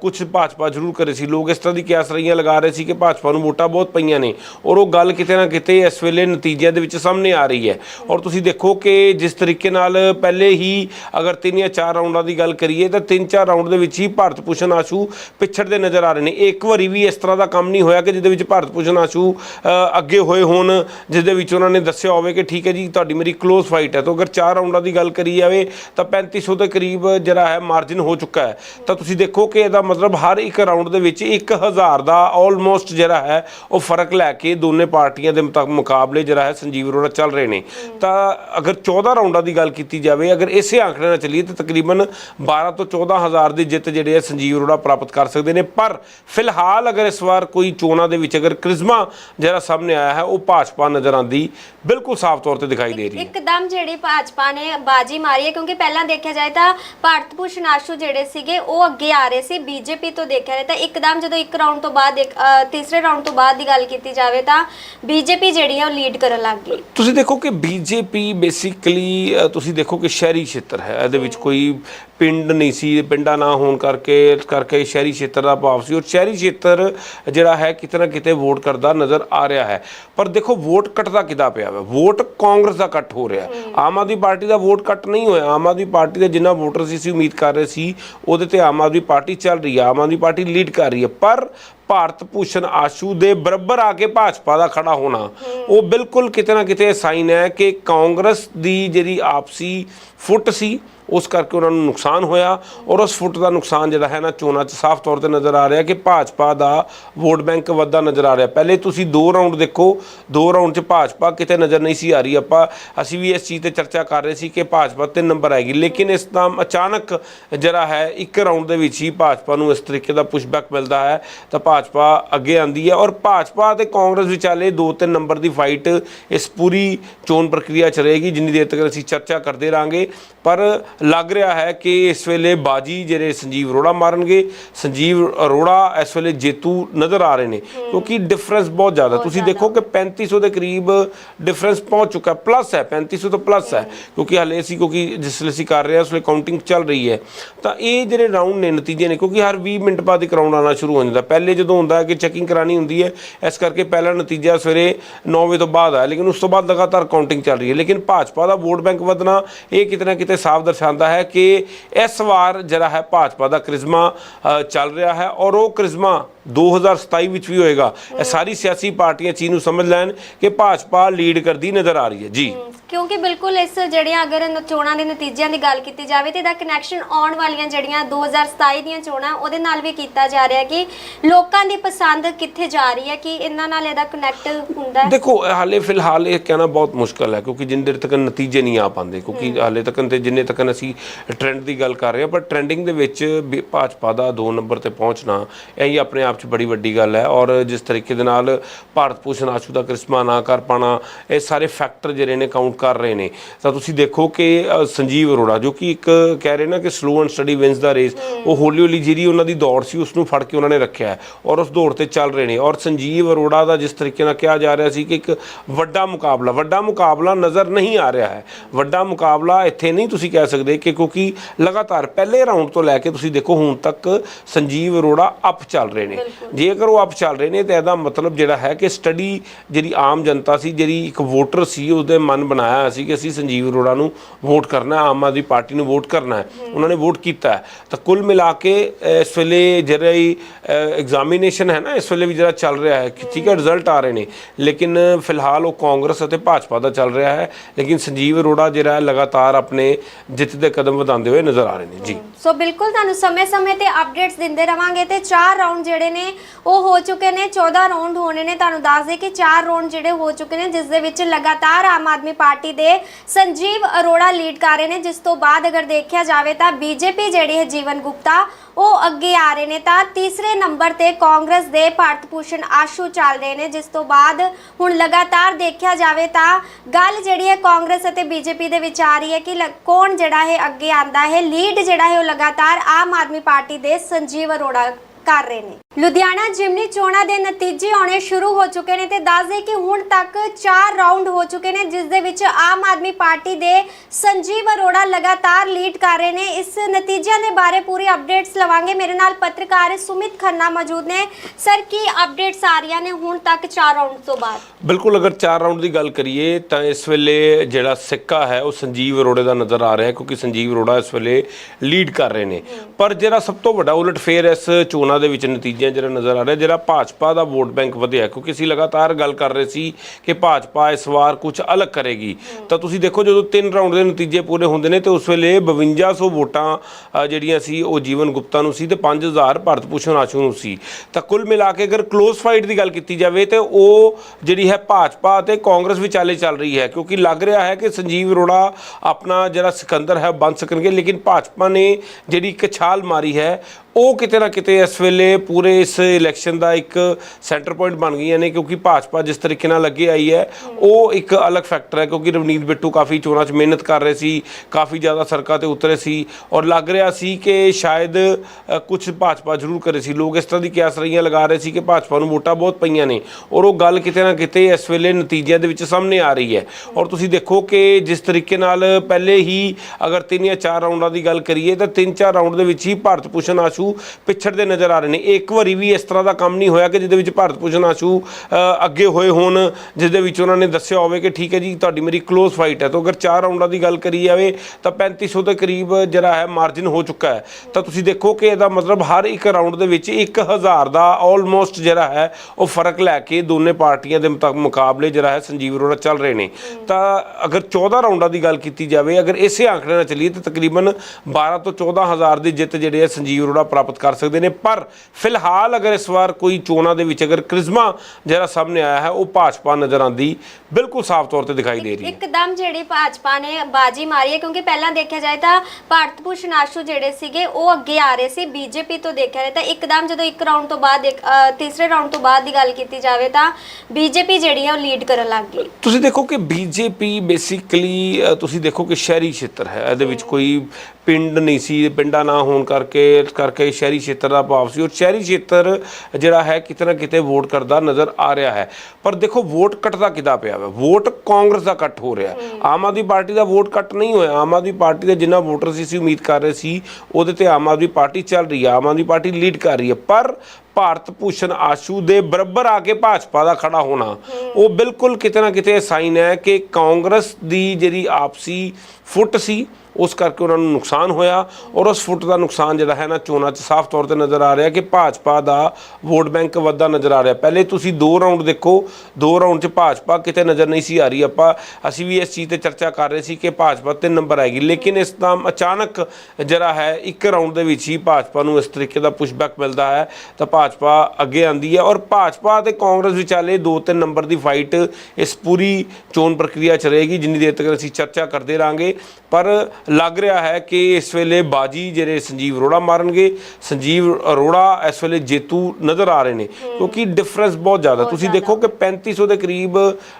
ਕੁਝ ਭਾਜਪਾ ਜ਼ਰੂਰ ਕਰੇ ਸੀ। ਲੋਕ ਇਸ ਤਰ੍ਹਾਂ ਦੀ ਕਿਆਸ ਰਹੀਆਂ ਲਗਾ ਰਹੇ ਸੀ ਕਿ ਭਾਜਪਾ ਨੂੰ ਵੋਟਾਂ ਬਹੁਤ ਪਈਆਂ ਨੇ ਔਰ ਉਹ ਗੱਲ ਕਿਤੇ ਨਾ ਕਿਤੇ ਇਸ ਵੇਲੇ ਨਤੀਜਿਆਂ ਦੇ ਵਿੱਚ ਸਾਹਮਣੇ ਆ ਰਹੀ ਹੈ। ਔਰ ਤੁਸੀਂ ਦੇਖੋ ਕਿ ਜਿਸ ਤਰੀਕੇ ਨਾਲ ਪਹਿਲੇ ਹੀ ਅਗਰ ਤਿੰਨ ਜਾਂ ਚਾਰ ਰਾਉਂਡਾਂ ਦੀ ਗੱਲ ਕਰੀਏ ਤਾਂ ਤਿੰਨ ਚਾਰ ਰਾਉਂਡ ਦੇ ਵਿੱਚ ਹੀ ਭਾਰਤ ਭੂਸ਼ਣ ਆਸ਼ੂ ਪਿਛੜਦੇ ਨਜ਼ਰ ਆ ਰਹੇ ਨੇ। ਇੱਕ ਵਾਰੀ ਵੀ ਇਸ ਤਰ੍ਹਾਂ ਦਾ ਕੰਮ ਨਹੀਂ ਹੋਇਆ ਕਿ ਜਿਹਦੇ ਵਿੱਚ ਭਾਰਤ ਭੂਸ਼ਣ ਆਸ਼ੂ ਅੱਗੇ ਹੋਏ ਹੋਣ ਜਿਸ ਦੇ ਵਿੱਚ ਉਹਨਾਂ ਨੇ ਦੱਸਿਆ ਹੋਵੇ ਕਿ ਠੀਕ ਹੈ ਜੀ, ਤੁਹਾਡੀ ਮੇਰੀ ਕਲੋਜ਼ ਫਾਈਟ ਹੈ। ਤਾਂ ਅਗਰ ਚਾਰ ਰਾਉਂਡਾਂ ਦੀ ਗੱਲ ਕਰੀ ਜਾਵੇ, ਤਾਂ 3500 ਦੇ ਕਰੀਬ ਜਿਹੜਾ ਹੈ ਮਾਰਜਨ ਹੋ ਚੁੱਕਾ ਹੈ। ਤਾਂ ਤੁਸੀਂ ਦੇਖੋ ਕਿ ਇਹਦਾ ਮਤਲਬ ਹਰ ਇੱਕ ਰਾਉਂਡ ਦੇ ਵਿੱਚ 1000 ਦਾ ਆਲਮੋਸਟ ਜਿਹੜਾ ਹੈ, ਉਹ ਫ਼ਰਕ ਲੈ ਕੇ ਦੋਨੇ ਪਾਰਟੀਆਂ ਦੇ ਮੁਤਾ- ਮੁਕਾਬਲੇ ਜਿਹੜਾ ਹੈ ਸੰਜੀਵ ਅਰੋੜਾ ਚੱਲ ਰਹੇ ਨੇ। ਤਾਂ ਅਗਰ 14 ਰਾਉਂਡਾਂ ਦੀ ਗੱਲ ਕੀਤੀ ਜਾਵੇ, ਅਗਰ ਇਸੇ ਆંકੜੇ ਨਾਲ ਚੱਲੀਏ, ਤਾਂ ਤਕਰੀਬਨ 12 ਤੋਂ 14000 ਦੀ ਜਿੱਤ ਜਿਹੜੇ ਹੈ ਸੰਜੀਵ ਅਰੋੜਾ ਪ੍ਰਾਪਤ ਕਰ ਸਕਦੇ ਨੇ। ਪਰ ਫਿਲਹਾਲ ਅਗਰ ਇਸ ਵਾਰ ਕੋਈ ਚੋਣਾਂ ਦੇ ਵਿੱਚ ਅਗਰ ਕ੍ਰਿਜ਼ਮਾ ਜਿਹੜਾ ਸਾਹਮਣੇ ਆਇਆ ਹੈ ਉਹ ਭਾਜਪਾ ਨਜ਼ਰ ਆਂਦੀ ਬਿਲਕੁਲ ਸਾਫ਼ ਤੌਰ ਤੇ ਦਿਖਾਈ ਦੇ ਰਹੀ ਹੈ। ਇੱਕਦਮ ਜਿਹੜੀ ਭਾਜਪਾ ਨੇ ਬਾਜੀ ਮਾਰੀ ਹੈ ਕਿਉਂਕਿ ਪਹਿਲਾਂ ਦੇਖਿਆ ਜਾਏ ਤਾਂ ਭਾਰਤ ਭੂਸ਼ਣ ਆਸ਼ੂ ਜਿਹੜੇ ਸੀਗੇ ਉਹ ਅੱਗੇ ਆ ਰਹੇ ਸੀ। ਬੀਜੇਪੀ ਤੋਂ ਦੇਖਿਆ ਜਾਏ ਤਾਂ ਇੱਕਦਮ ਜਦੋਂ ਇੱਕ ਰਾਉਂਡ ਤੋਂ ਬਾਅਦ ਤੀਸਰੇ ਰਾਉਂਡ ਤੋਂ ਬਾਅਦ ਦੀ ਗੱਲ ਕੀਤੀ ਜਾਵੇ ਤਾਂ ਬੀਜੇਪੀ ਜਿਹੜੀ ਹੈ ਉਹ ਲੀਡ ਕਰਨ ਲੱਗ ਗਈ। ਤੁਸੀਂ ਦੇਖੋ ਕਿ ਬੀਜੇਪੀ ਬੇਸਿਕਲੀ ਤੁਸੀਂ ਦੇਖੋ ਕਿ ਸ਼ਹਿਰੀ ਖੇਤਰ ਹੈ। ਇਹਦੇ ਵਿੱਚ ਕੋਈ ਪਿੰਡ ਨਹੀਂ ਸੀ ਪਿੰਡਾਂ ਨਾ ਹੋਣ ਕਰਕੇ ਇਸ ਕਰਕੇ ਸ਼ਹਿਰੀ ਖੇਤਰ ਦਾ ਭਾਵ ਸੀ। ਔਰ ਸ਼ਹਿਰੀ ਖੇਤਰ ਜਿਹੜਾ ਹੈ, ਕਿਤੇ ਨਾ ਕਿਤੇ ਵੋਟ ਕਰਦਾ ਨਜ਼ਰ ਆ ਰਿਹਾ ਹੈ। ਪਰ ਦੇਖੋ, ਵੋਟ ਕੱਟਦਾ ਕਿੱਦਾਂ ਪਿਆ ਵਾ? ਵੋਟ ਕਾਂਗਰਸ ਦਾ ਕੱਟ ਹੋ ਰਿਹਾ ਆਮ ਆਦਮੀ ਪਾਰਟੀ ਦਾ ਵੋਟ ਕੱਟ ਨਹੀਂ ਹੋਇਆ। ਆਮ ਆਦਮੀ ਪਾਰਟੀ ਦੇ ਜਿੰਨਾ ਵੋਟਰ ਸੀ ਸੀ ਉਮੀਦ ਕਰ ਰਹੇ ਸੀ, ਉਹਦੇ ਤੇ ਆਮ ਆਦਮੀ ਪਾਰਟੀ ਚੱਲ ਰਹੀ ਹੈ। ਆਮ ਆਦਮੀ ਪਾਰਟੀ ਲੀਡ ਕਰ ਰਹੀ ਹੈ। ਪਰ ਭਾਰਤ ਭੂਸ਼ਣ ਆਸ਼ੂ ਦੇ ਬਰਾਬਰ ਆ ਕੇ ਭਾਜਪਾ ਦਾ ਖੜਾ ਹੋਣਾ, ਉਹ ਬਿਲਕੁਲ ਕਿਤੇ ਨਾ ਕਿਤੇ ਸਾਈਨ ਹੈ ਕਿ ਕਾਂਗਰਸ ਦੀ ਜਿਹੜੀ ਆਪਸੀ ਫੁੱਟ ਸੀ ਉਸ ਕਰਕੇ ਉਹਨਾਂ ਨੂੰ ਨੁਕਸਾਨ ਹੋਇਆ ਔਰ ਉਸ ਫੁੱਟ ਦਾ ਨੁਕਸਾਨ ਜਿਹੜਾ ਹੈ ਨਾ ਚੋਣਾਂ 'ਚ ਸਾਫ਼ ਤੌਰ ਤੇ ਨਜ਼ਰ ਆ ਰਿਹਾ ਕਿ ਭਾਜਪਾ ਦਾ ਵੋਟ ਬੈਂਕ ਵੱਧਦਾ ਨਜ਼ਰ ਆ ਰਿਹਾ। ਪਹਿਲੇ ਤੁਸੀਂ ਦੋ ਰਾਉਂਡ ਦੇਖੋ, ਦੋ ਰਾਉਂਡ 'ਚ ਭਾਜਪਾ ਕਿਤੇ ਨਜ਼ਰ ਨਹੀਂ ਸੀ ਆ ਰਹੀ। ਆਪਾਂ, ਅਸੀਂ ਵੀ ਇਸ ਚੀਜ਼ ਤੇ ਚਰਚਾ ਕਰ ਰਹੇ ਸੀ ਕਿ ਭਾਜਪਾ ਤਿੰਨ ਨੰਬਰ ਆਏਗੀ। ਲੇਕਿਨ ਇਸ ਦਾ ਅਚਾਨਕ ਜਿਹੜਾ ਹੈ, ਇੱਕ ਰਾਉਂਡ ਦੇ ਵਿੱਚ ਹੀ ਭਾਜਪਾ ਨੂੰ ਇਸ ਤਰੀਕੇ ਦਾ ਪੁਸ਼ਬੈਕ ਮਿਲਦਾ ਹੈ, ਤਾਂ ਭਾਜਪਾ ਅੱਗੇ ਆਂਦੀ ਹੈ ਔਰ ਭਾਜਪਾ ਤੇ ਕਾਂਗਰਸ ਵਿਚਾਲੇ ਦੋ ਤਿੰਨ ਨੰਬਰ ਦੀ ਫਾਈਟ ਇਸ ਪੂਰੀ ਚੋਣ ਪ੍ਰਕਿਰਿਆ ਚ ਰਹੇਗੀ, ਜਿੰਨੀ ਦੇਰ ਤੱਕ ਅਸੀਂ ਚਰਚਾ ਕਰਦੇ ਰਾਂਗੇ। ਪਰ ਲੱਗ ਰਿਹਾ ਹੈ ਕਿ ਇਸ ਵੇਲੇ ਬਾਜੀ ਜਿਹੜੇ ਸੰਜੀਵ ਅਰੋੜਾ ਮਾਰਨਗੇ ਸੰਜੀਵ ਅਰੋੜਾ ਇਸ ਵੇਲੇ ਜੇਤੂ ਨਜ਼ਰ ਆ ਰਹੇ ਨੇ ਕਿਉਂਕਿ ਡਿਫਰੈਂਸ ਬਹੁਤ ਜ਼ਿਆਦਾ। ਤੁਸੀਂ ਦੇਖੋ ਕਿ 3500 ਦੇ ਕਰੀਬ ਡਿਫਰੈਂਸ ਪਹੁੰਚ ਚੁੱਕਾ ਪਲੱਸ ਹੈ 3500 ਤੋਂ ਪਲੱਸ ਹੈ ਕਿਉਂਕਿ ਹਾਲੇ ਅਸੀਂ ਕਿਉਂਕਿ ਜਿਸ ਵੇਲੇ ਅਸੀਂ ਕਰ ਰਹੇ ਹਾਂ ਉਸ ਵੇਲੇ ਕਾਊਂਟਿੰਗ ਚੱਲ ਰਹੀ ਹੈ। ਤਾਂ ਇਹ ਜਿਹੜੇ ਰਾਉਂਡ ਨੇ ਨਤੀਜੇ ਨੇ ਕਿਉਂਕਿ ਹਰ 20 ਮਿੰਟ ਬਾਅਦ ਇੱਕ ਰਾਉਂਡ ਆਉਣਾ ਸ਼ੁਰੂ ਹੋ ਜਾਂਦਾ। ਪਹਿਲੇ ਜਦੋਂ ਹੁੰਦਾ ਹੈ ਕਿ ਚੈਕਿੰਗ ਕਰਾਣੀ ਹੁੰਦੀ ਹੈ ਇਸ ਕਰਕੇ ਪਹਿਲਾ ਨਤੀਜਾ ਸਵੇਰੇ 9 ਵਜੇ ਤੋਂ ਬਾਅਦ ਆਇਆ ਲੇਕਿਨ ਉਸ ਤੋਂ ਬਾਅਦ ਲਗਾਤਾਰ ਕਾਊਂਟਿੰਗ ਚੱਲ ਰਹੀ ਹੈ। ਲੇਕਿਨ ਭਾਜਪਾ ਦਾ ਵੋਟ ਬੈਂਕ ਵਧਣਾ ਇਹ ਕਿਤੇ ਨਾ ਕਿਤੇ ਸਾਫ਼ ਦਰਸਾਉਂਦਾ ਹੈ ਕਿ ਇਸ ਵਾਰ ਜਿਹੜਾ ਹੈ ਭਾਜਪਾ ਦਾ ਕਰਿਜ਼ਮਾ ਚੱਲ ਰਿਹਾ ਹੈ ਔਰ ਉਹ ਕਰਿਜ਼ਮਾ 2027 ਵਿੱਚ ਵੀ ਹੋਏਗਾ। ਇਹ ਸਾਰੀ ਸਿਆਸੀ ਪਾਰਟੀਆਂ ਚੀਜ਼ ਨੂੰ ਸਮਝ ਲੈਣ ਕਿ ਭਾਜਪਾ ਲੀਡ ਕਰਦੀ ਨਜ਼ਰ ਆ ਰਹੀ ਹੈ। ਜੀ। ਕਿਉਂਕਿ ਬਿਲਕੁਲ ਇਸ ਜਿਹੜੀਆਂ ਅਗਰ ਚੋਣਾਂ ਦੇ ਨਤੀਜਿਆਂ ਦੀ ਗੱਲ ਕੀਤੀ ਜਾਵੇ ਤੇ ਇਹਦਾ ਕਨੈਕਸ਼ਨ ਆਉਣ ਵਾਲੀਆਂ ਜਿਹੜੀਆਂ 2027 ਦੀਆਂ ਚੋਣਾਂ ਉਹਦੇ ਨਾਲ ਵੀ ਕੀਤਾ ਜਾ ਰਿਹਾ ਕਿ ਲੋਕਾਂ ਦੀ ਪਸੰਦ ਕਿੱਥੇ ਜਾ ਰਹੀ ਹੈ ਕਿ ਇਹਨਾਂ ਨਾਲ ਇਹਦਾ ਕਨੈਕਟ ਹੁੰਦਾ ਹੈ? ਦੇਖੋ ਹਾਲੇ ਫਿਲਹਾਲ ਇਹ ਕਹਿਣਾ ਬਹੁਤ ਮੁਸ਼ਕਲ ਹੈ ਕਿਉਂਕਿ ਜਿੰਨੇ ਤੱਕ ਨਤੀਜੇ ਨਹੀਂ ਆ ਪਾਉਂਦੇ ਕਿਉਂਕਿ ਹਾਲੇ ਤੱਕ ਤੇ ਜਿੰਨੇ ਤੱਕ ਅਸੀਂ ਟ੍ਰੈਂਡ ਦੀ ਗੱਲ ਕਰ ਰਹੇ ਹਾਂ ਪਰ ਟ੍ਰੈਂਡਿੰਗ ਦੇ ਵਿੱਚ ਭਾਜਪਾ ਦਾ 2 ਨੰਬਰ ਤੇ ਪਹੁੰਚਣਾ ਇਹ ਹੀ ਆਪਣੇ ਆਪ 'ਚ ਬੜੀ ਵੱਡੀ ਗੱਲ ਹੈ ਔਰ ਜਿਸ ਤਰੀਕੇ ਦੇ ਨਾਲ ਭਾਰਤ ਭੂਸ਼ਣ ਆਸ਼ੂ ਦਾ ਕ੍ਰਿਸ਼ਮਾ ਨਾ ਕਰ ਪਾਣਾ, ਇਹ ਸਾਰੇ ਫੈਕਟਰ ਜਿਹੜੇ ਨੇ ਕਾਊਂਟ ਕਰ ਰਹੇ ਨੇ। ਤਾਂ ਤੁਸੀਂ ਦੇਖੋ ਕਿ ਸੰਜੀਵ ਅਰੋੜਾ ਜੋ ਕਿ ਇੱਕ ਕਹਿ ਰਹੇ ਨਾ ਕਿ slow and steady wins the race ਉਹ ਹੌਲੀ ਹੌਲੀ ਜਿਹੜੀ ਉਹਨਾਂ ਦੀ ਦੌੜ ਸੀ ਉਸ ਨੂੰ ਫੜ ਕੇ ਉਹਨਾਂ ਨੇ ਰੱਖਿਆ ਹੈ ਔਰ ਉਸ ਦੌੜ ਤੇ ਚੱਲ ਰਹੇ ਨੇ। ਔਰ ਸੰਜੀਵ ਅਰੋੜਾ ਦਾ ਜਿਸ ਤਰੀਕੇ ਨਾਲ ਕਿਹਾ ਜਾ ਰਿਹਾ ਸੀ ਕਿ ਇੱਕ ਵੱਡਾ ਮੁਕਾਬਲਾ ਵੱਡਾ ਮੁਕਾਬਲਾ ਨਜ਼ਰ ਨਹੀਂ ਆ ਰਿਹਾ ਹੈ। ਵੱਡਾ ਮੁਕਾਬਲਾ ਇੱਥੇ ਨਹੀਂ ਤੁਸੀਂ ਕਹਿ ਸਕਦੇ ਕਿ ਕਿਉਂਕਿ ਲਗਾਤਾਰ ਪਹਿਲੇ ਰਾਊਂਡ ਤੋਂ ਲੈ ਕੇ ਤੁਸੀਂ ਦੇਖੋ ਹੁਣ ਤੱਕ ਸੰਜੀਵ ਅਰੋੜਾ ਅਪ ਚੱਲ ਰਹੇ ਨੇ। ਜੇਕਰ ਉਹ ਅਪ ਚੱਲ ਰਹੇ ਨੇ ਤਾਂ ਇਹਦਾ ਮਤਲਬ ਜਿਹੜਾ ਹੈ ਕਿ ਸਟੱਡੀ ਜਿਹੜੀ ਆਮ ਜਨਤਾ ਸੀ ਜਿਹੜੀ ਇੱਕ ਵੋਟਰ ਸੀ ਉਹਦੇ ਮਨ ਬਣਾਇਆ ਸੀ ਕਿ ਅਸੀਂ ਸੰਜੀਵ ਅਰੋੜਾ ਨੂੰ ਵੋਟ ਕਰਨਾ ਆਮ ਆਦਮੀ ਪਾਰਟੀ ਨੂੰ ਵੋਟ ਕਰਨਾ ਹੈ। ਉਹਨਾਂ ਨੇ ਵੋਟ ਕੀਤਾ ਤਾਂ ਕੁੱਲ ਮਿਲਾ ਕੇ ਇਸ ਵੇਲੇ ਜਿਹੜੀ ਐਗਜ਼ਾਮੀਨੇਸ਼ਨ ਹੈ ਨਾ ਇਸ ਵੇਲੇ ਵੀ ਜਿਹੜਾ ਚੱਲ ਰਿਹਾ ਹੈ ਕਿ ਠੀਕ ਹੈ ਰਿਜ਼ਲਟ ਆ ਰਹੇ ਨੇ। ਲੇਕਿਨ ਫਿਲਹਾਲ ਉਹ ਕਾਂਗਰਸ ਅਤੇ ਭਾਜਪਾ ਦਾ ਚੱਲ ਰਿਹਾ ਹੈ ਲੇਕਿਨ ਸੰਜੀਵ ਅਰੋੜਾ ਜਿਹੜਾ ਲਗਾਤਾਰ ਆਪਣੇ ਜਿੱਤ ਦੇ ਕਦਮ ਵਧਾਉਂਦੇ ਹੋਏ ਨਜ਼ਰ ਆ ਰਹੇ ਨੇ। ਜੀ। ਸੋ ਬਿਲਕੁਲ ਤੁਹਾਨੂੰ ਸਮੇਂ-ਸਮੇਂ ਤੇ ਅਪਡੇਟਸ ਦਿੰਦੇ ਰਵਾਂਗੇ ਤੇ ਚਾਰ ਰਾਉਂਡ ਜਿਹੜੇ ਨੇ, ਉਹ ਹੋ ਚੁੱਕੇ ਨੇ 14 ਰਾਉਂਡ ਹੋਣੇ ਨੇ। ਤੁਹਾਨੂੰ ਦੱਸ ਦੇ ਕਿ ਚਾਰ ਰਾਉਂਡ ਜਿਹੜੇ ਹੋ ਚੁੱਕੇ ਨੇ, ਜਿਸ ਦੇ ਵਿੱਚ ਲਗਾਤਾਰ ਆਮ ਆਦਮੀ ਪਾਰਟੀ ਦੇ ਸੰਜੀਵ ਅਰੋੜਾ ਲੀਡ ਕਰ ਰਹੇ ਨੇ। ਜਿਸ ਤੋਂ ਬਾਅਦ ਅਗਰ ਦੇਖਿਆ ਜਾਵੇ ਤਾਂ ਬੀਜੇਪੀ ਜਿਹੜੀ ਹੈ ਜੀਵਨ ਗੁਪਤਾ, ਉਹ ਅੱਗੇ ਆ ਰਹੇ ਨੇ। ਤਾਂ ਤੀਸਰੇ ਨੰਬਰ ਤੇ ਕਾਂਗਰਸ ਦੇ ਭਾਰਤ ਭੂਸ਼ਣ ਆਸ਼ੂ ਚੱਲ ਰਹੇ ਨੇ। ਜਿਸ ਤੋਂ ਬਾਅਦ ਹੁਣ ਲਗਾਤਾਰ ਦੇਖਿਆ ਜਾਵੇ ਤਾਂ ਗੱਲ ਜਿਹੜੀ ਹੈ ਕਾਂਗਰਸ ਅਤੇ ਬੀਜੇਪੀ ਦੇ ਵਿੱਚ ਆ ਰਹੀ ਹੈ ਕਿ ਕੌਣ ਜਿਹੜਾ ਹੈ ਅੱਗੇ ਆਂਦਾ ਹੈ ਲੀਡ ਜਿਹੜਾ ਹੈ ਉਹ ਲਗਾਤਾਰ ਆਮ ਆਦਮੀ ਪਾਰਟੀ ਦੇ ਸੰਜੀਵ ਅਰੋੜਾ ਕਰ ਰਹੇ ਨੇ। ਲੁਧਿਆਣਾ ਜਿਮਨੀ ਚੋਣਾਂ ਦੇ ਨਤੀਜੇ ਆਉਣੇ ਸ਼ੁਰੂ ਹੋ ਚੁੱਕੇ ਨੇ ਤੇ ਦੱਸ ਦੇ ਕਿ ਹੁਣ ਤੱਕ 4 ਰਾਉਂਡ ਹੋ ਚੁੱਕੇ ਨੇ ਜਿਸ ਦੇ ਵਿੱਚ ਆਮ ਆਦਮੀ ਪਾਰਟੀ ਦੇ ਸੰਜੀਵ ਅਰੋੜਾ ਲਗਾਤਾਰ ਲੀਡ ਕਰ ਰਹੇ ਨੇ। ਇਸ ਨਤੀਜਿਆਂ ਦੇ ਬਾਰੇ ਪੂਰੀ ਅਪਡੇਟਸ ਲਵਾਂਗੇ। ਮੇਰੇ ਨਾਲ ਪੱਤਰਕਾਰ ਸੁਮਿਤ ਖੰਨਾ ਮੌਜੂਦ ਨੇ। ਸਰ ਕੀ ਅਪਡੇਟਸ ਆ ਰਹੀਆਂ ਨੇ ਹੁਣ ਤੱਕ 4 ਰਾਉਂਡ ਤੋਂ ਬਾਅਦ? ਬਿਲਕੁਲ ਅਗਰ 4 ਰਾਊਂਡ ਦੀ ਗੱਲ ਕਰੀਏ ਤਾਂ ਇਸ ਵੇਲੇ ਜਿਹੜਾ ਸਿੱਕਾ ਹੈ ਉਹ ਸੰਜੀਵ ਅਰੋੜੇ ਦਾ ਨਜ਼ਰ ਆ ਰਿਹਾ ਕਿਉਂਕਿ ਸੰਜੀਵ ਅਰੋੜਾ ਇਸ ਵੇਲੇ ਲੀਡ ਕਰ ਰਹੇ ਨੇ। ਪਰ ਜਿਹੜਾ ਸਭ ਤੋਂ ਵੱਡਾ ਉਲਟਫੇਰ ਇਸ ਚੋਣਾਂ ਦੇ ਵਿੱਚ ਨਤੀਜਿਆਂ ਜਿਹੜਾ ਨਜ਼ਰ ਆ ਰਿਹਾ, ਜਿਹੜਾ ਭਾਜਪਾ ਦਾ ਵੋਟ ਬੈਂਕ ਵਧਿਆ ਕਿਉਂਕਿ ਅਸੀਂ ਲਗਾਤਾਰ ਗੱਲ ਕਰ ਰਹੇ ਸੀ ਕਿ ਭਾਜਪਾ ਇਸ ਵਾਰ ਕੁਝ ਅਲੱਗ ਕਰੇਗੀ। ਤਾਂ ਤੁਸੀਂ ਦੇਖੋ, ਜਦੋਂ ਤਿੰਨ ਰਾਊਂਡ ਦੇ ਨਤੀਜੇ ਪੂਰੇ ਹੁੰਦੇ ਨੇ, ਤੇ ਉਸ ਵੇਲੇ 5200 ਵੋਟਾਂ ਜਿਹੜੀਆਂ ਸੀ, ਉਹ ਜੀਵਨ ਗੁਪਤਾ ਨੂੰ ਸੀ ਤੇ 5000 ਭਾਰਤ ਭੂਸ਼ਣ ਆਸ਼ੂ ਨੂੰ ਸੀ। ਤਾਂ ਕੁੱਲ ਮਿਲਾ ਕੇ ਅਗਰ ਕਲੋਜ਼ ਫਾਈਟ ਦੀ ਗੱਲ ਕੀਤੀ ਜਾਵੇ, ਤੇ ਉਹ ਜਿਹੜੀ ਹੈ ਭਾਜਪਾ ਤੇ ਕਾਂਗਰਸ ਵਿਚਾਲੇ ਚੱਲ ਰਹੀ ਹੈ, ਕਿਉਂਕਿ ਲੱਗ ਰਿਹਾ ਹੈ ਕਿ ਸੰਜੀਵ ਅਰੋੜਾ ਆਪਣਾ ਜਿਹੜਾ ਸਿਕੰਦਰ ਹੈ ਬਣ ਸਕਣਗੇ। ਲੇਕਿਨ ਭਾਜਪਾ ਨੇ ਜਿਹੜੀ ਇੱਕ ਛਾਲ ਮਾਰੀ ਹੈ ਉਹ ਕਿਤੇ ਨਾ ਕਿਤੇ ਇਸ ਵੇਲੇ ਪੂਰੇ ਇਸ ਇਲੈਕਸ਼ਨ ਦਾ ਇੱਕ ਸੈਂਟਰ ਪੁਆਇੰਟ ਬਣ ਗਈਆਂ ਨੇ ਕਿਉਂਕਿ ਭਾਜਪਾ ਜਿਸ ਤਰੀਕੇ ਨਾਲ ਅੱਗੇ ਆਈ ਹੈ, ਉਹ ਇੱਕ ਅਲੱਗ ਫੈਕਟਰ ਹੈ ਕਿਉਂਕਿ ਰਵਨੀਤ ਬਿੱਟੂ ਕਾਫੀ ਚੋਣਾਂ 'ਚ ਮਿਹਨਤ ਕਰ ਰਹੇ ਸੀ, ਕਾਫੀ ਜ਼ਿਆਦਾ ਸੜਕਾਂ ਤੇ ਉਤਰੇ ਸੀ ਔਰ ਲੱਗ ਰਿਹਾ ਸੀ ਕਿ ਸ਼ਾਇਦ ਕੁਝ ਭਾਜਪਾ ਜ਼ਰੂਰ ਕਰੇ ਸੀ। ਲੋਕ ਇਸ ਤਰ੍ਹਾਂ ਦੀ ਕਿਆਸ ਰਹੀਆਂ ਲਗਾ ਰਹੇ ਸੀ ਕਿ ਭਾਜਪਾ ਨੂੰ ਵੋਟਾਂ ਬਹੁਤ ਪਈਆਂ ਨੇ ਔਰ ਉਹ ਗੱਲ ਕਿਤੇ ਨਾ ਕਿਤੇ ਇਸ ਵੇਲੇ ਨਤੀਜਿਆਂ ਦੇ ਵਿੱਚ ਸਾਹਮਣੇ ਆ ਰਹੀ ਹੈ। ਔਰ ਤੁਸੀਂ ਦੇਖੋ ਕਿ ਜਿਸ ਤਰੀਕੇ ਨਾਲ ਪਹਿਲੇ ਹੀ ਅਗਰ ਤਿੰਨ ਜਾਂ ਚਾਰ ਰਾਊਂਡਾਂ ਦੀ ਗੱਲ ਕਰੀਏ ਤਾਂ ਤਿੰਨ ਚਾਰ ਰਾਊਂਡ ਦੇ ਵਿੱਚ ਹੀ ਭਾਰਤ ਭੂਸ਼ਣ ਆਸ਼ੂ ਪਿਛੜਦੇ ਨਜ਼ਰ ਆ ਰਹੇ ਨੇ। ਇੱਕ ਵਾਰੀ ਵੀ ਇਸ ਤਰ੍ਹਾਂ ਦਾ ਕੰਮ ਨਹੀਂ ਹੋਇਆ ਕਿ ਜਿਹਦੇ ਵਿੱਚ ਭਾਰਤ ਭੂਸ਼ਣ ਆਸ਼ੂ ਅੱਗੇ ਹੋਏ ਹੋਣ ਜਿਸ ਦੇ ਵਿੱਚ ਉਹਨਾਂ ਨੇ ਦੱਸਿਆ ਹੋਵੇ ਕਿ ਠੀਕ ਹੈ ਜੀ, ਤੁਹਾਡੀ ਮੇਰੀ ਕਲੋਜ਼ ਫਾਈਟ ਹੈ। ਤਾਂ ਅਗਰ ਚਾਰ ਰਾਊਂਡਾਂ ਦੀ ਗੱਲ ਕਰੀ ਜਾਵੇ, ਤਾਂ 3500 ਦੇ ਕਰੀਬ ਜਿਹੜਾ ਹੈ ਮਾਰਜਨ ਹੋ ਚੁੱਕਾ ਹੈ। ਤਾਂ ਤੁਸੀਂ ਦੇਖੋ ਕਿ ਇਹਦਾ ਮਤਲਬ ਹਰ ਇੱਕ ਰਾਊਂਡ ਦੇ ਵਿੱਚ 1000 ਦਾ ਆਲਮੋਸਟ ਜਿਹੜਾ ਹੈ, ਉਹ ਫ਼ਰਕ ਲੈ ਕੇ ਦੋਨੇ ਪਾਰਟੀਆਂ ਦੇ ਮੁਕਾਬਲੇ ਜਿਹੜਾ ਹੈ ਸੰਜੀਵ ਅਰੋੜਾ ਚੱਲ ਰਹੇ ਨੇ। ਤਾਂ ਅਗਰ 14 ਰਾਊਂਡਾਂ ਦੀ ਗੱਲ ਕੀਤੀ ਜਾਵੇ, ਅਗਰ ਇਸੇ ਆંકੜੇ ਨਾਲ ਚੱਲੀਏ, ਤਾਂ ਤਕਰੀਬਨ 12 ਤੋਂ 14000 ਦੀ ਜਿੱਤ ਜਿਹੜੇ ਹੈ ਸੰਜੀਵ ਅਰੋੜਾ ਪ੍ਰਾਪਤ ਕਰ ਸਕਦੇ ਨੇ। ਪਰ ਫਿਲਹਾਲ ਅਗਰ ਇਸ ਵਾਰ ਕੋਈ ਚੋਣਾਂ ਦੇ ਵਿੱਚ ਅਗਰ ਕ੍ਰਿਜ਼ਮਾ ਜਿਹੜਾ ਸਾਹਮਣੇ ਆਇਆ ਹੈ ਉਹ ਭਾਜਪਾ ਨਜ਼ਰ ਆਂਦੀ ਬਿਲਕੁਲ ਸਾਫ਼ ਤੌਰ ਤੇ ਦਿਖਾਈ ਦੇ ਰਹੀ ਹੈ। ਇੱਕਦਮ ਜਿਹੜੀ ਭਾਜਪਾ ਨੇ ਬਾਜੀ ਮਾਰੀ ਹੈ ਕਿਉਂਕਿ ਪਹਿਲਾਂ ਦੇਖਿਆ ਜਾਏ ਤਾਂ ਭਾਰਤ ਭੂਸ਼ਣ ਆਸ਼ੂ ਜਿਹੜੇ ਸੀਗੇ ਉਹ ਅੱਗੇ ਆ ਰਹੇ ਸੀ। ਬੀਜੇਪੀ ਤੋਂ ਦੇਖਿਆ ਜਾਏ ਤਾਂ ਇੱਕਦਮ ਜਦੋਂ ਇੱਕ ਰਾਊਂਡ ਤੋਂ ਬਾਅਦ ਤੀਸਰੇ ਰਾਊਂਡ ਤੋਂ ਬਾਅਦ ਦੀ ਗੱਲ ਕੀਤੀ ਜਾਵੇ ਤਾਂ ਬੀਜੇਪੀ ਜਿਹੜੀ ਹੈ ਉਹ ਲੀਡ ਕਰਨ ਲੱਗ ਗਈ। ਤੁਸੀਂ ਦੇਖੋ ਕਿ ਬੀਜੇਪੀ ਬੇਸਿਕਲੀ ਤੁਸੀਂ ਦੇਖੋ ਕਿ ਸ਼ਹਿਰੀ ਖੇਤਰ ਹੈ ਇਹਦੇ ਵਿੱਚ ਕੋਈ ਪਿੰਡ ਨਹੀਂ ਸੀ ਪਿੰਡਾਂ ਨਾ ਹੋਣ ਕਰਕੇ ਕਰਕੇ ਸ਼ਹਿਰੀ ਖੇਤਰ ਦਾ ਭਾਵ ਸੀ। ਔਰ ਸ਼ਹਿਰੀ ਖੇਤਰ ਜਿਹੜਾ ਹੈ ਕਿਤੇ ਨਾ ਕਿਤੇ ਵੋਟ ਕਰਦਾ ਨਜ਼ਰ ਆ ਰਿਹਾ ਹੈ। ਪਰ ਦੇਖੋ ਵੋਟ ਕੱਟਦਾ ਕਿਦਾ ਪਿਆ ਵਾ? ਵੋਟ ਕਾਂਗਰਸ ਦਾ ਕੱਟ ਹੋ ਰਿਹਾ। ਆਮ ਆਦਮੀ ਪਾਰਟੀ ਦਾ ਵੋਟ ਕੱਟ ਨਹੀਂ ਹੋਇਆ। ਆਮ ਆਦਮੀ ਪਾਰਟੀ ਦੇ ਜਿੰਨਾ ਵੋਟਰ ਸੀ ਸੀ ਉਮੀਦ ਕਰ ਰਹੇ ਸੀ ਉਹਦੇ ਤੇ ਆਮ ਆਦਮੀ ਪਾਰਟੀ ਚੱਲ ਰਹੀ ਹੈ। ਆਮ ਆਦਮੀ ਪਾਰਟੀ ਲੀਡ ਕਰ ਰਹੀ ਹੈ। ਪਰ ਭਾਰਤ ਭੂਸ਼ਣ ਆਸ਼ੂ ਦੇ ਬਰਾਬਰ ਆ ਕੇ ਭਾਜਪਾ ਦਾ ਖੜਾ ਹੋਣਾ, ਉਹ ਬਿਲਕੁਲ ਕਿਤੇ ਨਾ ਕਿਤੇ ਸਾਈਨ ਹੈ ਕਿ ਕਾਂਗਰਸ ਦੀ ਜਿਹੜੀ ਆਪਸੀ ਫੁੱਟ ਸੀ, ਉਸ ਕਰਕੇ ਉਹਨਾਂ ਨੂੰ ਨੁਕਸਾਨ ਹੋਇਆ ਔਰ ਉਸ ਫੁੱਟ ਦਾ ਨੁਕਸਾਨ ਜਿਹੜਾ ਹੈ ਨਾ ਚੋਣਾਂ 'ਚ ਸਾਫ਼ ਤੌਰ ਤੇ ਨਜ਼ਰ ਆ ਰਿਹਾ ਕਿ ਭਾਜਪਾ ਦਾ ਵੋਟ ਬੈਂਕ ਵੱਧਦਾ ਨਜ਼ਰ ਆ ਰਿਹਾ। ਪਹਿਲੇ ਤੁਸੀਂ ਦੋ ਰਾਊਂਡ ਦੇਖੋ, ਦੋ ਰਾਊਂਡ 'ਚ ਭਾਜਪਾ ਕਿਤੇ ਨਜ਼ਰ ਨਹੀਂ ਸੀ ਆ ਰਹੀ। ਆਪਾਂ, ਅਸੀਂ ਵੀ ਇਸ ਚੀਜ਼ ਤੇ ਚਰਚਾ ਕਰ ਰਹੇ ਸੀ ਕਿ ਭਾਜਪਾ ਤਿੰਨ ਨੰਬਰ ਆਏਗੀ, ਲੇਕਿਨ ਇਸ ਦਾ ਅਚਾਨਕ ਜਿਹੜਾ ਹੈ, ਇੱਕ ਰਾਊਂਡ ਦੇ ਵਿੱਚ ਹੀ ਭਾਜਪਾ ਨੂੰ ਇਸ ਤਰੀਕੇ ਦਾ ਪੁਸ਼ਬੈਕ ਮਿਲਦਾ ਹੈ, ਤਾਂ ਭਾਜਪਾ ਅੱਗੇ ਆਂਦੀ ਹੈ ਔਰ ਭਾਜਪਾ ਤੇ ਕਾਂਗਰਸ ਵਿਚਾਲੇ ਦੋ ਤਿੰਨ ਨੰਬਰ ਦੀ ਫਾਈਟ ਇਸ ਪੂਰੀ ਚੋਣ ਪ੍ਰਕਿਰਿਆ ਚ ਰਹੇਗੀ ਜਿੰਨੀ ਦੇਰ ਤੱਕ ਅਸੀਂ ਚਰਚਾ ਕਰਦੇ ਰਾਂਗੇ। ਪਰ ਲੱਗ ਰਿਹਾ ਹੈ ਕਿ ਇਸ ਵੇਲੇ ਬਾਜੀ ਜਿਹੜੇ ਸੰਜੀਵ ਅਰੋੜਾ ਮਾਰਨਗੇ ਸੰਜੀਵ ਅਰੋੜਾ ਇਸ ਵੇਲੇ ਜੇਤੂ ਨਜ਼ਰ ਆ ਰਹੇ ਨੇ ਕਿਉਂਕਿ ਡਿਫਰੈਂਸ ਬਹੁਤ ਜ਼ਿਆਦਾ। ਤੁਸੀਂ ਦੇਖੋ ਕਿ 3500 ਦੇ ਕਰੀਬ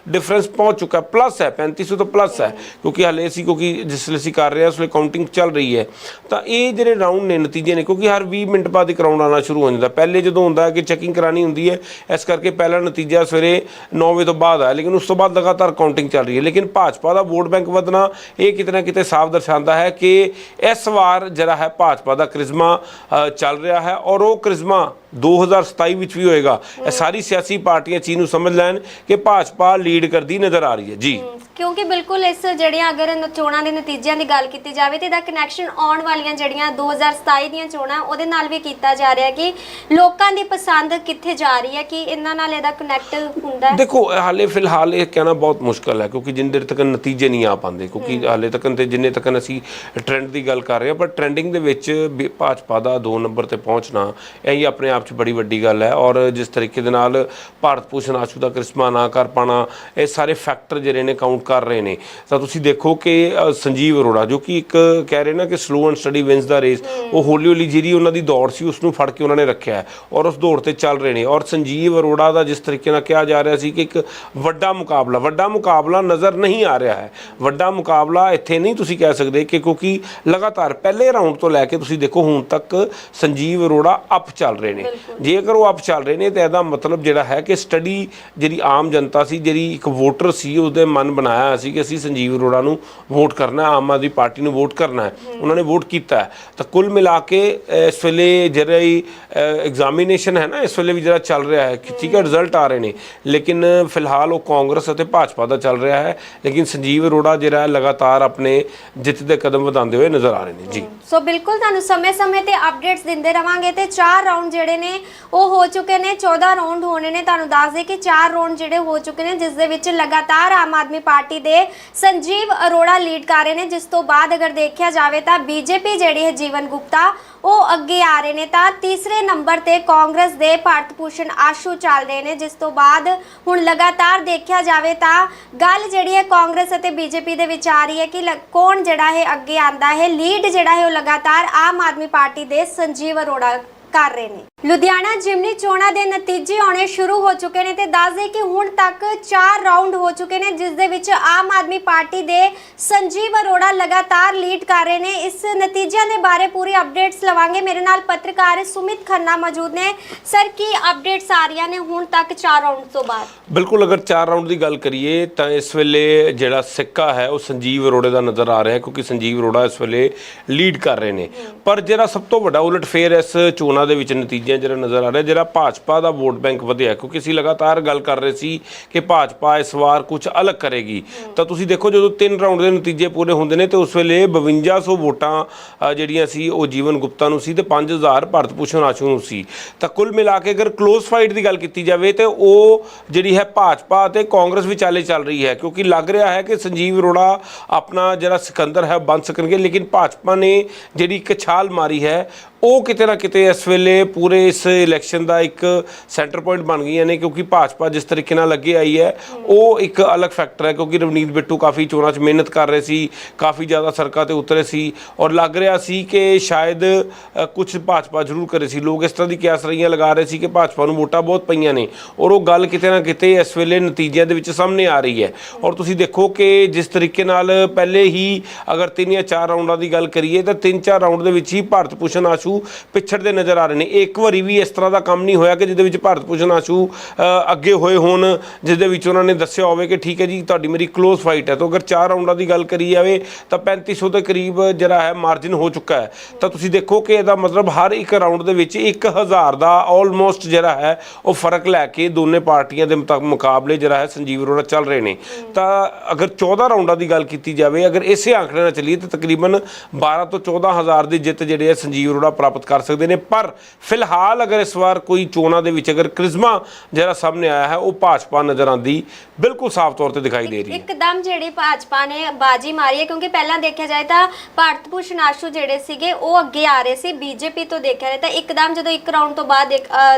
ਡਿਫਰੈਂਸ ਪਹੁੰਚ ਚੁੱਕਾ ਪਲੱਸ ਹੈ 3500 ਤੋਂ ਪਲੱਸ ਹੈ ਕਿਉਂਕਿ ਹਾਲੇ ਅਸੀਂ ਕਿਉਂਕਿ ਜਿਸ ਵੇਲੇ ਅਸੀਂ ਕਰ ਰਹੇ ਹਾਂ ਉਸ ਵੇਲੇ ਕਾਊਂਟਿੰਗ ਚੱਲ ਰਹੀ ਹੈ। ਤਾਂ ਇਹ ਜਿਹੜੇ ਰਾਊਂਡ ਨੇ ਨਤੀਜੇ ਨੇ ਕਿਉਂਕਿ ਹਰ 20 ਮਿੰਟ ਬਾਅਦ ਇੱਕ ਰਾਊਂਡ ਆਉਣਾ ਸ਼ੁਰੂ ਹੋ ਜਾਂਦਾ। ਪਹਿਲੇ ਜਦੋਂ ਹੁੰਦਾ ਹੈ ਕਿ ਚੈਕਿੰਗ ਕਰਾਣੀ ਹੁੰਦੀ ਹੈ, ਇਸ ਕਰਕੇ ਪਹਿਲਾ ਨਤੀਜਾ ਸਵੇਰੇ 9 ਵਜੇ ਤੋਂ ਬਾਅਦ ਆਇਆ, ਲੇਕਿਨ ਉਸ ਤੋਂ ਬਾਅਦ ਲਗਾਤਾਰ ਕਾਊਂਟਿੰਗ ਚੱਲ ਰਹੀ ਹੈ। ਲੇਕਿਨ ਭਾਜਪਾ ਦਾ ਵੋਟ ਬੈਂਕ ਵਧਣਾ ਇਹ ਕਿਤੇ ਨਾ ਕਿਤੇ ਸਾਫ਼ ਦਰਸਾਉਂਦਾ ਹੈ ਕਿ ਇਸ ਵਾਰ ਜਿਹੜਾ ਹੈ ਭਾਜਪਾ ਦਾ ਕਰਿਜ਼ਮਾ ਚੱਲ ਰਿਹਾ ਹੈ ਔਰ ਉਹ ਕ੍ਰਿਜ਼ਮਾ 2027 ਵਿੱਚ ਵੀ ਹੋਏਗਾ। ਇਹ ਸਾਰੀ ਸਿਆਸੀ ਪਾਰਟੀਆਂ ਚੀਜ਼ ਨੂੰ ਸਮਝ ਲੈਣ ਕਿ ਭਾਜਪਾ ਲੀਡ ਕਰਦੀ ਨਜ਼ਰ ਆ ਰਹੀ ਹੈ। ਜੀ। ਕਿਉਂਕਿ ਬਿਲਕੁਲ ਇਸ ਜਿਹੜੀਆਂ ਅਗਰ ਨ- ਚੋਣਾਂ ਦੇ ਨਤੀਜਿਆਂ ਦੀ ਗੱਲ ਕੀਤੀ ਜਾਵੇ ਤੇ ਇਹਦਾ ਕਨੈਕਸ਼ਨ ਆਉਣ ਵਾਲੀਆਂ ਜਿਹੜੀਆਂ 2027 ਦੀਆਂ ਚੋਣਾਂ ਉਹਦੇ ਨਾਲ ਵੀ ਕੀਤਾ ਜਾ ਰਿਹਾ ਕਿ ਲੋਕਾਂ ਦੀ ਪਸੰਦ ਕਿੱਥੇ ਜਾ ਰਹੀ ਹੈ ਕਿ ਇਹਨਾਂ ਨਾਲ ਇਹਦਾ ਕਨੈਕਟ ਹੁੰਦਾ ਹੈ? ਦੇਖੋ ਹਾਲੇ ਫਿਲਹਾਲ ਇਹ ਕਹਿਣਾ ਬਹੁਤ ਮੁਸ਼ਕਲ ਹੈ ਕਿਉਂਕਿ ਜਿੰਨੇ ਦੇਰ ਤੱਕ ਨਤੀਜੇ ਨਹੀਂ ਆ ਪਾਉਂਦੇ ਕਿਉਂਕਿ ਹਾਲੇ ਤੱਕ ਤੇ ਜਿੰਨੇ ਤੱਕ ਅਸੀਂ ਟ੍ਰੈਂਡ ਦੀ ਗੱਲ ਕਰ ਰਹੇ ਹਾਂ ਪਰ ਟ੍ਰੈਂਡਿੰਗ ਦੇ ਵਿੱਚ ਵੀ ਭਾਜਪਾ ਦਾ 2 ਨੰਬਰ ਤੇ ਪਹੁੰਚਣਾ ਇਹ ਹੀ ਆਪਣੇ ਆਪ 'ਚ ਬੜੀ ਵੱਡੀ ਗੱਲ ਹੈ। ਔਰ ਜਿਸ ਤਰੀਕੇ ਦੇ ਨਾਲ ਭਾਰਤ ਭੂਸ਼ਣ ਆਸ਼ੂ ਦਾ ਕ੍ਰਿਸ਼ਮਾ ਨਾ ਕਰ ਪਾਣਾ ਇਹ ਸਾਰੇ ਫੈਕਟਰ ਜਿਹੜੇ ਨੇ ਕਾਊਂਟ ਕਰ ਰਹੇ ਨੇ। ਤਾਂ ਤੁਸੀਂ ਦੇਖੋ ਕਿ ਸੰਜੀਵ ਅਰੋੜਾ ਜੋ ਕਿ ਇੱਕ ਕਹਿ ਰਹੇ ਨਾ ਕਿ slow and steady wins the race ਉਹ ਹੌਲੀ ਹੌਲੀ ਜਿਹੜੀ ਉਹਨਾਂ ਦੀ ਦੌੜ ਸੀ ਉਸ ਨੂੰ ਫੜ ਕੇ ਉਹਨਾਂ ਨੇ ਰੱਖਿਆ ਔਰ ਉਸ ਦੌੜ ਤੇ ਚੱਲ ਰਹੇ ਨੇ। ਔਰ ਸੰਜੀਵ ਅਰੋੜਾ ਦਾ ਜਿਸ ਤਰੀਕੇ ਨਾਲ ਕਿਹਾ ਜਾ ਰਿਹਾ ਸੀ ਕਿ ਇੱਕ ਵੱਡਾ ਮੁਕਾਬਲਾ ਵੱਡਾ ਮੁਕਾਬਲਾ ਨਜ਼ਰ ਨਹੀਂ ਆ ਰਿਹਾ ਹੈ। ਵੱਡਾ ਮੁਕਾਬਲਾ ਇੱਥੇ ਨਹੀਂ ਤੁਸੀਂ ਕਹਿ ਸਕਦੇ ਕਿ ਕਿਉਂਕਿ ਲਗਾਤਾਰ ਪਹਿਲੇ ਰਾਊਂਡ ਤੋਂ ਲੈ ਕੇ ਤੁਸੀਂ ਦੇਖੋ ਹੁਣ ਤੱਕ ਸੰਜੀਵ ਅਰੋੜਾ ਅਪ ਚੱਲ ਰਹੇ ਨੇ। ਜੇਕਰ ਉਹ ਅਪ ਚੱਲ ਰਹੇ ਨੇ ਤਾਂ ਇਹਦਾ ਮਤਲਬ ਜਿਹੜਾ ਹੈ ਕਿ ਸਟੱਡੀ ਜਿਹੜੀ ਆਮ ਜਨਤਾ ਸੀ ਜਿਹੜੀ ਇੱਕ ਵੋਟਰ ਸੀ ਉਹਦੇ ਮਨ ਬਣਾਇਆ ਹੋਇਆ ਸੀ ਕਿ ਅਸੀਂ ਸੰਜੀਵ ਅਰੋੜਾ ਨੂੰ ਵੋਟ ਕਰਨਾ ਆਮ ਆਦਮੀ ਪਾਰਟੀ ਨੂੰ ਵੋਟ ਕਰਨਾ ਹੈ। ਉਹਨਾਂ ਨੇ ਵੋਟ ਕੀਤਾ ਹੈ। ਤਾਂ ਕੁੱਲ ਮਿਲਾ ਕੇ ਅ, ਇਸ ਵੇਲੇ ਜਿਹੜੀ ਐਗਜ਼ਾਮੀਨੇਸ਼ਨ ਹੈ ਨਾ ਇਸ ਵੇਲੇ ਵੀ ਜਿਹੜਾ ਚੱਲ ਰਿਹਾ ਹੈ ਕਿ ਠੀਕ ਹੈ ਰਿਜ਼ਲਟ ਆ ਰਹੇ ਨੇ। ਲੇਕਿਨ ਫਿਲਹਾਲ ਉਹ ਕਾਂਗਰਸ ਅਤੇ ਭਾਜਪਾ ਦਾ ਚੱਲ ਰਿਹਾ ਹੈ। ਲੇਕਿਨ ਸੰਜੀਵ ਅਰੋੜਾ ਜਿਹੜਾ ਹੈ ਲਗਾਤਾਰ ਆਪਣੇ ਜਿੱਤ ਦੇ ਕਦਮ ਵਧਾਉਂਦੇ ਹੋਏ ਨਜ਼ਰ ਆ ਰਹੇ ਨੇ। ਜੀ। ਸੋ ਬਿਲਕੁਲ ਤੁਹਾਨੂੰ ਸਮੇਂ-ਸਮੇਂ ਤੇ ਅਪਡੇਟਸ ਦਿੰਦੇ ਰਵਾਂਗੇ ਤੇ ਚਾਰ ਰਾਉਂਡ ਜਿਹੜੇ ਨੇ ਉਹ ਹੋ ਚੁੱਕੇ ਨੇ। 14 ਰਾਉਂਡ ਹੋਣੇ ਨੇ। ਤੁਹਾਨੂੰ ਦੱਸ ਦੇ ਕਿ ਚਾਰ ਰਾਉਂਡ ਜਿਹੜੇ ਹੋ ਚੁੱਕੇ ਨੇ ਜਿਸ ਦੇ ਵਿੱਚ ਲਗਾਤਾਰ ਆਮ ਆਦਮੀ ਪਾਰਟੀ ਦੇ ਸੰਜੀਵ ਅਰੋੜਾ ਲੀਡ ਕਰ ਰਹੇ ਨੇ। ਜਿਸ ਤੋਂ ਬਾਅਦ ਅਗਰ ਦੇਖਿਆ ਜਾਵੇ ਤਾਂ ਬੀਜੇਪੀ ਜਿਹੜੀ ਹੈ ਜੀਵਨ ਗੁਪਤਾ, ਉਹ ਅੱਗੇ ਆ ਰਹੇ ਨੇ। ਤਾਂ ਤੀਸਰੇ ਨੰਬਰ ਤੇ ਕਾਂਗਰਸ ਦੇ ਭਾਰਤ ਭੂਸ਼ਣ ਆਸ਼ੂ ਚੱਲ ਰਹੇ ਨੇ। ਜਿਸ ਤੋਂ ਬਾਅਦ ਹੁਣ ਲਗਾਤਾਰ ਦੇਖਿਆ ਜਾਵੇ ਤਾਂ ਗੱਲ ਜਿਹੜੀ ਹੈ ਕਾਂਗਰਸ ਅਤੇ ਬੀਜੇਪੀ ਦੇ ਵਿੱਚ ਆ ਰਹੀ ਹੈ ਕਿ ਕੌਣ ਜਿਹੜਾ ਹੈ ਅੱਗੇ ਆਂਦਾ ਹੈ। ਲੀਡ ਜਿਹੜਾ ਹੈ ਉਹ ਲਗਾਤਾਰ ਆਮ ਆਦਮੀ ਪਾਰਟੀ ਦੇ ਸੰਜੀਵ ਅਰੋੜਾ ਕਰ ਰਹੇ ਨੇ। ਲੁਧਿਆਣਾ ਜਿਮਨੀ ਚੋਣਾਂ ਦੇ ਨਤੀਜੇ ਆਉਣੇ ਸ਼ੁਰੂ ਹੋ ਚੁੱਕੇ ਨੇ ਤੇ ਦੱਸ ਦੇ ਕਿ ਹੁਣ ਤੱਕ 4 ਰਾਉਂਡ ਹੋ ਚੁੱਕੇ ਨੇ ਜਿਸ ਦੇ ਵਿੱਚ ਆਮ ਆਦਮੀ ਪਾਰਟੀ ਦੇ ਸੰਜੀਵ ਅਰੋੜਾ ਲਗਾਤਾਰ ਲੀਡ ਕਰ ਰਹੇ ਨੇ। ਇਸ ਨਤੀਜਿਆਂ ਦੇ ਬਾਰੇ ਪੂਰੀ ਅਪਡੇਟਸ ਲਵਾਂਗੇ। ਮੇਰੇ ਨਾਲ ਪੱਤਰਕਾਰ ਸੁਮਿਤ ਖੰਨਾ ਮੌਜੂਦ ਨੇ। ਸਰ ਕੀ ਅਪਡੇਟਸ ਆ ਰਹੀਆਂ ਨੇ ਹੁਣ ਤੱਕ 4 ਰਾਉਂਡ ਤੋਂ ਬਾਅਦ? ਬਿਲਕੁਲ ਅਗਰ 4 ਰਾਊਂਡ ਦੀ ਗੱਲ ਕਰੀਏ ਤਾਂ ਇਸ ਵੇਲੇ ਜਿਹੜਾ ਸਿੱਕਾ ਹੈ ਉਹ ਸੰਜੀਵ ਅਰੋੜੇ ਦਾ ਨਜ਼ਰ ਆ ਰਿਹਾ ਹੈ ਕਿਉਂਕਿ ਸੰਜੀਵ ਅਰੋੜਾ ਇਸ ਵੇਲੇ ਲੀਡ ਕਰ ਰਹੇ ਨੇ। ਪਰ ਜਿਹੜਾ ਸਭ ਤੋਂ ਵੱਡਾ ਉਲਟਫੇਰ ਇਸ ਚੋਣਾਂ ਦੇ ਵਿੱਚ ਨਤੀਜਿਆਂ ਜਿਹੜਾ ਨਜ਼ਰ ਆ ਰਿਹਾ, ਜਿਹੜਾ ਭਾਜਪਾ ਦਾ ਵੋਟ ਬੈਂਕ ਵਧਿਆ, ਕਿਉਂਕਿ ਅਸੀਂ ਲਗਾਤਾਰ ਗੱਲ ਕਰ ਰਹੇ ਸੀ ਕਿ ਭਾਜਪਾ ਇਸ ਵਾਰ ਕੁਝ ਅਲੱਗ ਕਰੇਗੀ। ਤਾਂ ਤੁਸੀਂ ਦੇਖੋ, ਜਦੋਂ ਤਿੰਨ ਰਾਊਂਡ ਦੇ ਨਤੀਜੇ ਪੂਰੇ ਹੁੰਦੇ ਨੇ, ਤੇ ਉਸ ਵੇਲੇ 5200 ਵੋਟਾਂ ਜਿਹੜੀਆਂ ਸੀ, ਉਹ ਜੀਵਨ ਗੁਪਤਾ ਨੂੰ ਸੀ ਤੇ 5000 ਭਾਰਤ ਭੂਸ਼ਣ ਆਸ਼ੂ ਨੂੰ ਸੀ। ਤਾਂ ਕੁੱਲ ਮਿਲਾ ਕੇ ਅਗਰ ਕਲੋਜ਼ ਫਾਈਟ ਦੀ ਗੱਲ ਕੀਤੀ ਜਾਵੇ, ਤੇ ਉਹ ਜਿਹੜੀ ਹੈ ਭਾਜਪਾ ਅਤੇ ਕਾਂਗਰਸ ਵਿਚਾਲੇ ਚੱਲ ਰਹੀ ਹੈ, ਕਿਉਂਕਿ ਲੱਗ ਰਿਹਾ ਹੈ ਕਿ ਸੰਜੀਵ ਅਰੋੜਾ ਆਪਣਾ ਜਿਹੜਾ ਸਿਕੰਦਰ ਹੈ ਬਣ ਸਕਣਗੇ। ਲੇਕਿਨ ਭਾਜਪਾ ਨੇ ਜਿਹੜੀ ਇੱਕ ਛਾਲ ਮਾਰੀ ਹੈ ਉਹ ਕਿਤੇ ਨਾ ਕਿਤੇ ਇਸ ਵੇਲੇ ਪੂਰੇ ਇਸ ਇਲੈਕਸ਼ਨ ਦਾ ਇੱਕ ਸੈਂਟਰ ਪੁਆਇੰਟ ਬਣ ਗਈਆਂ ਨੇ ਕਿਉਂਕਿ ਭਾਜਪਾ ਜਿਸ ਤਰੀਕੇ ਨਾਲ ਅੱਗੇ ਆਈ ਹੈ, ਉਹ ਇੱਕ ਅਲੱਗ ਫੈਕਟਰ ਹੈ ਕਿਉਂਕਿ ਰਵਨੀਤ ਬਿੱਟੂ ਕਾਫੀ ਚੋਣਾਂ 'ਚ ਮਿਹਨਤ ਕਰ ਰਹੇ ਸੀ, ਕਾਫੀ ਜ਼ਿਆਦਾ ਸੜਕਾਂ ਤੇ ਉਤਰੇ ਸੀ ਔਰ ਲੱਗ ਰਿਹਾ ਸੀ ਕਿ ਸ਼ਾਇਦ ਕੁਝ ਭਾਜਪਾ ਜ਼ਰੂਰ ਕਰੇ ਸੀ। ਲੋਕ ਇਸ ਤਰ੍ਹਾਂ ਦੀ ਕਿਆਸ ਰਹੀਆਂ ਲਗਾ ਰਹੇ ਸੀ ਕਿ ਭਾਜਪਾ ਨੂੰ ਵੋਟਾਂ ਬਹੁਤ ਪਈਆਂ ਨੇ ਔਰ ਉਹ ਗੱਲ ਕਿਤੇ ਨਾ ਕਿਤੇ ਇਸ ਵੇਲੇ ਨਤੀਜਿਆਂ ਦੇ ਵਿੱਚ ਸਾਹਮਣੇ ਆ ਰਹੀ ਹੈ। ਔਰ ਤੁਸੀਂ ਦੇਖੋ ਕਿ ਜਿਸ ਤਰੀਕੇ ਨਾਲ ਪਹਿਲੇ ਹੀ ਅਗਰ ਤਿੰਨ ਜਾਂ ਚਾਰ ਰਾਊਂਡਾਂ ਦੀ ਗੱਲ ਕਰੀਏ ਤਾਂ ਤਿੰਨ ਚਾਰ ਰਾਊਂਡ ਦੇ ਵਿੱਚ ਹੀ ਭਾਰਤ ਭੂਸ਼ਣ ਆਸ਼ੂ ਆਸ਼ੂ ਪਿਛੜਦੇ ਨਜ਼ਰ ਆ ਰਹੇ ਨੇ। ਇੱਕ ਵਾਰੀ ਵੀ ਇਸ ਤਰ੍ਹਾਂ ਦਾ ਕੰਮ ਨਹੀਂ ਹੋਇਆ ਕਿ ਜਿਹਦੇ ਵਿੱਚ ਭਾਰਤ ਭੂਸ਼ਣ ਆਸ਼ੂ ਅੱਗੇ ਹੋਏ ਹੋਣ ਜਿਸ ਦੇ ਵਿੱਚ ਉਹਨਾਂ ਨੇ ਦੱਸਿਆ ਹੋਵੇ ਕਿ ਠੀਕ ਹੈ ਜੀ, ਤੁਹਾਡੀ ਮੇਰੀ ਕਲੋਜ਼ ਫਾਈਟ ਹੈ। ਤਾਂ ਅਗਰ ਚਾਰ ਰਾਉਂਡਾਂ ਦੀ ਗੱਲ ਕਰੀ ਜਾਵੇ, ਤਾਂ 3500 ਦੇ ਕਰੀਬ ਜਿਹੜਾ ਹੈ ਮਾਰਜਨ ਹੋ ਚੁੱਕਾ ਹੈ। ਤਾਂ ਤੁਸੀਂ ਦੇਖੋ ਕਿ ਇਹਦਾ ਮਤਲਬ ਹਰ ਇੱਕ ਰਾਉਂਡ ਦੇ ਵਿੱਚ 1000 ਦਾ ਆਲਮੋਸਟ ਜਿਹੜਾ ਹੈ, ਉਹ ਫ਼ਰਕ ਲੈ ਕੇ ਦੋਨੇ ਪਾਰਟੀਆਂ ਦੇ ਮੁਤਾ- ਮੁਕਾਬਲੇ ਜਿਹੜਾ ਹੈ ਸੰਜੀਵ ਅਰੋੜਾ ਚੱਲ ਰਹੇ ਨੇ। ਤਾਂ ਅਗਰ 14 ਰਾਉਂਡਾਂ ਦੀ ਗੱਲ ਕੀਤੀ ਜਾਵੇ, ਅਗਰ ਇਸੇ ਆંકੜੇ ਨਾਲ ਚੱਲੀਏ, ਤਾਂ ਤਕਰੀਬਨ 12 ਤੋਂ 14000 ਦੀ ਜਿੱਤ ਜਿਹੜੇ ਹੈ ਸੰਜੀਵ ਅਰੋੜਾ ਪ੍ਰਾਪਤ ਕਰ ਸਕਦੇ ਨੇ। ਪਰ ਫਿਲਹਾਲ ਅਗਰ ਇਸ ਵਾਰ ਕੋਈ ਚੋਣਾਂ ਦੇ ਵਿੱਚ ਅਗਰ ਕ੍ਰਿਜ਼ਮਾ ਜਿਹੜਾ ਸਾਹਮਣੇ ਆਇਆ ਹੈ ਉਹ ਭਾਜਪਾ ਨਜ਼ਰ ਆਉਂਦੀ ਬਿਲਕੁਲ ਸਾਫ਼ ਤੌਰ ਤੇ ਦਿਖਾਈ ਦੇ ਰਹੀ ਹੈ। ਇੱਕਦਮ ਜਿਹੜੀ ਭਾਜਪਾ ਨੇ ਬਾਜੀ ਮਾਰੀ ਹੈ ਕਿਉਂਕਿ ਪਹਿਲਾਂ ਦੇਖਿਆ ਜਾਏ ਤਾਂ ਭਾਰਤ ਭੂਸ਼ਣ ਆਸ਼ੂ ਜਿਹੜੇ ਸੀਗੇ ਉਹ ਅੱਗੇ ਆ ਰਹੇ ਸੀ। ਬੀਜੇਪੀ ਤੋਂ ਦੇਖਿਆ ਜਾਏ ਤਾਂ ਇੱਕਦਮ ਜਦੋਂ ਇੱਕ ਰਾਉਂਡ ਤੋਂ ਬਾਅਦ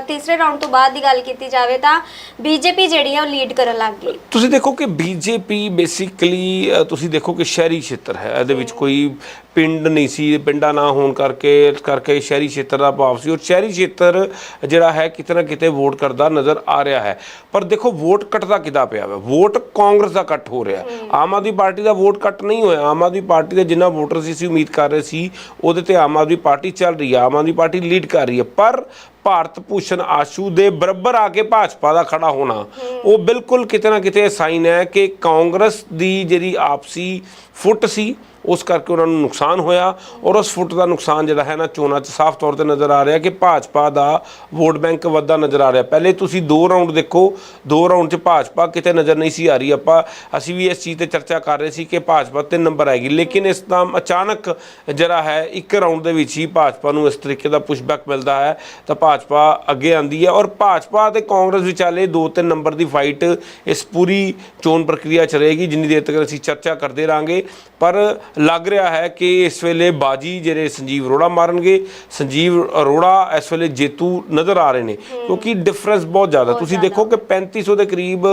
ਤੀਸਰੇ ਰਾਉਂਡ ਤੋਂ ਬਾਅਦ ਦੀ ਗੱਲ ਕੀਤੀ ਜਾਵੇ ਤਾਂ ਬੀਜੇਪੀ ਜਿਹੜੀ ਹੈ ਉਹ ਲੀਡ ਕਰਨ ਲੱਗ ਗਈ। ਤੁਸੀਂ ਦੇਖੋ ਕਿ ਬੀਜੇਪੀ ਬੇਸਿਕਲੀ ਤੁਸੀਂ ਦੇਖੋ ਕਿ ਸ਼ਹਿਰੀ ਖੇਤਰ ਹੈ। ਇਹਦੇ ਵਿੱਚ ਕੋਈ ਪਿੰਡ ਨਹੀਂ ਸੀ ਪਿੰਡਾਂ ਨਾ ਹੋਣ ਕਰਕੇ ਇਸ ਕਰਕੇ ਸ਼ਹਿਰੀ ਖੇਤਰ ਦਾ ਭਾਵ ਸੀ ਔਰ ਸ਼ਹਿਰੀ ਖੇਤਰ ਜਿਹੜਾ ਹੈ ਕਿਤੇ ਨਾ ਕਿਤੇ ਵੋਟ ਕਰਦਾ ਨਜ਼ਰ ਆ ਰਿਹਾ ਹੈ। ਪਰ ਦੇਖੋ ਵੋਟ ਕੱਟਦਾ ਕਿਦਾ ਪਿਆ ਵਾ? ਵੋਟ ਕਾਂਗਰਸ ਦਾ ਕੱਟ ਹੋ ਰਿਹਾ। ਆਮ ਆਦਮੀ ਪਾਰਟੀ ਦਾ ਵੋਟ ਕੱਟ ਨਹੀਂ ਹੋਇਆ। ਆਮ ਆਦਮੀ ਪਾਰਟੀ ਦੇ ਜਿੰਨਾ ਵੋਟਰ ਸੀ ਸੀ ਉਮੀਦ ਕਰ ਰਹੇ ਸੀ ਉਹਦੇ ਤੇ ਆਮ ਆਦਮੀ ਪਾਰਟੀ ਚੱਲ ਰਹੀ ਹੈ ਆਮ ਆਦਮੀ ਪਾਰਟੀ ਲੀਡ ਕਰ ਰਹੀ ਹੈ ਪਰ ਭਾਰਤ ਭੂਸ਼ਣ ਆਸ਼ੂ ਦੇ ਬਰਾਬਰ ਆ ਕੇ ਭਾਜਪਾ ਦਾ ਖੜਾ ਹੋਣਾ ਉਹ ਬਿਲਕੁਲ ਕਿਤੇ ਨਾ ਕਿਤੇ ਸਾਈਨ ਹੈ ਕਿ ਕਾਂਗਰਸ ਦੀ ਜਿਹੜੀ ਆਪਸੀ ਫੁੱਟ ਸੀ ਉਸ ਕਰਕੇ ਉਹਨਾਂ ਨੂੰ ਨੁਕਸਾਨ ਹੋਇਆ ਔਰ ਉਸ ਫੁੱਟ ਦਾ ਨੁਕਸਾਨ ਜਿਹੜਾ ਹੈ ਨਾ ਚੋਣਾਂ 'ਚ ਸਾਫ਼ ਤੌਰ ਤੇ ਨਜ਼ਰ ਆ ਰਿਹਾ ਕਿ ਭਾਜਪਾ ਦਾ ਵੋਟ ਬੈਂਕ ਵੱਧਦਾ ਨਜ਼ਰ ਆ ਰਿਹਾ। ਪਹਿਲੇ ਤੁਸੀਂ ਦੋ ਰਾਉਂਡ ਦੇਖੋ, ਦੋ ਰਾਉਂਡ 'ਚ ਭਾਜਪਾ ਕਿਤੇ ਨਜ਼ਰ ਨਹੀਂ ਸੀ ਆ ਰਹੀ। ਆਪਾਂ, ਅਸੀਂ ਵੀ ਇਸ ਚੀਜ਼ ਤੇ ਚਰਚਾ ਕਰ ਰਹੇ ਸੀ ਕਿ ਭਾਜਪਾ ਤਿੰਨ ਨੰਬਰ ਆਏਗੀ, ਲੇਕਿਨ ਇਸ ਦਾ ਅਚਾਨਕ ਜਿਹੜਾ ਹੈ, ਇੱਕ ਰਾਉਂਡ ਦੇ ਵਿੱਚ ਹੀ ਭਾਜਪਾ ਨੂੰ ਇਸ ਤਰੀਕੇ ਦਾ ਪੁਸ਼ਬੈਕ ਮਿਲਦਾ ਹੈ, ਤਾਂ ਭਾਜਪਾ ਅੱਗੇ ਆਂਦੀ ਹੈ ਔਰ ਭਾਜਪਾ ਤੇ ਕਾਂਗਰਸ ਵਿਚਾਲੇ ਦੋ ਤਿੰਨ ਨੰਬਰ ਦੀ ਫਾਈਟ ਇਸ ਪੂਰੀ ਚੋਣ ਪ੍ਰਕਿਰਿਆ ਚ ਰਹੇਗੀ, ਜਿੰਨੀ ਦੇਰ ਤੱਕ ਅਸੀਂ ਚਰਚਾ ਕਰਦੇ ਰਾਂਗੇ। ਪਰ ਲੱਗ ਰਿਹਾ ਹੈ ਕਿ ਇਸ ਵੇਲੇ ਬਾਜੀ ਜਿਹੜੇ ਸੰਜੀਵ ਅਰੋੜਾ ਮਾਰਨਗੇ ਸੰਜੀਵ ਅਰੋੜਾ ਇਸ ਵੇਲੇ ਜੇਤੂ ਨਜ਼ਰ ਆ ਰਹੇ ਨੇ ਕਿਉਂਕਿ ਡਿਫਰੈਂਸ ਬਹੁਤ ਜ਼ਿਆਦਾ। ਤੁਸੀਂ ਦੇਖੋ ਕਿ 3500 ਦੇ ਕਰੀਬ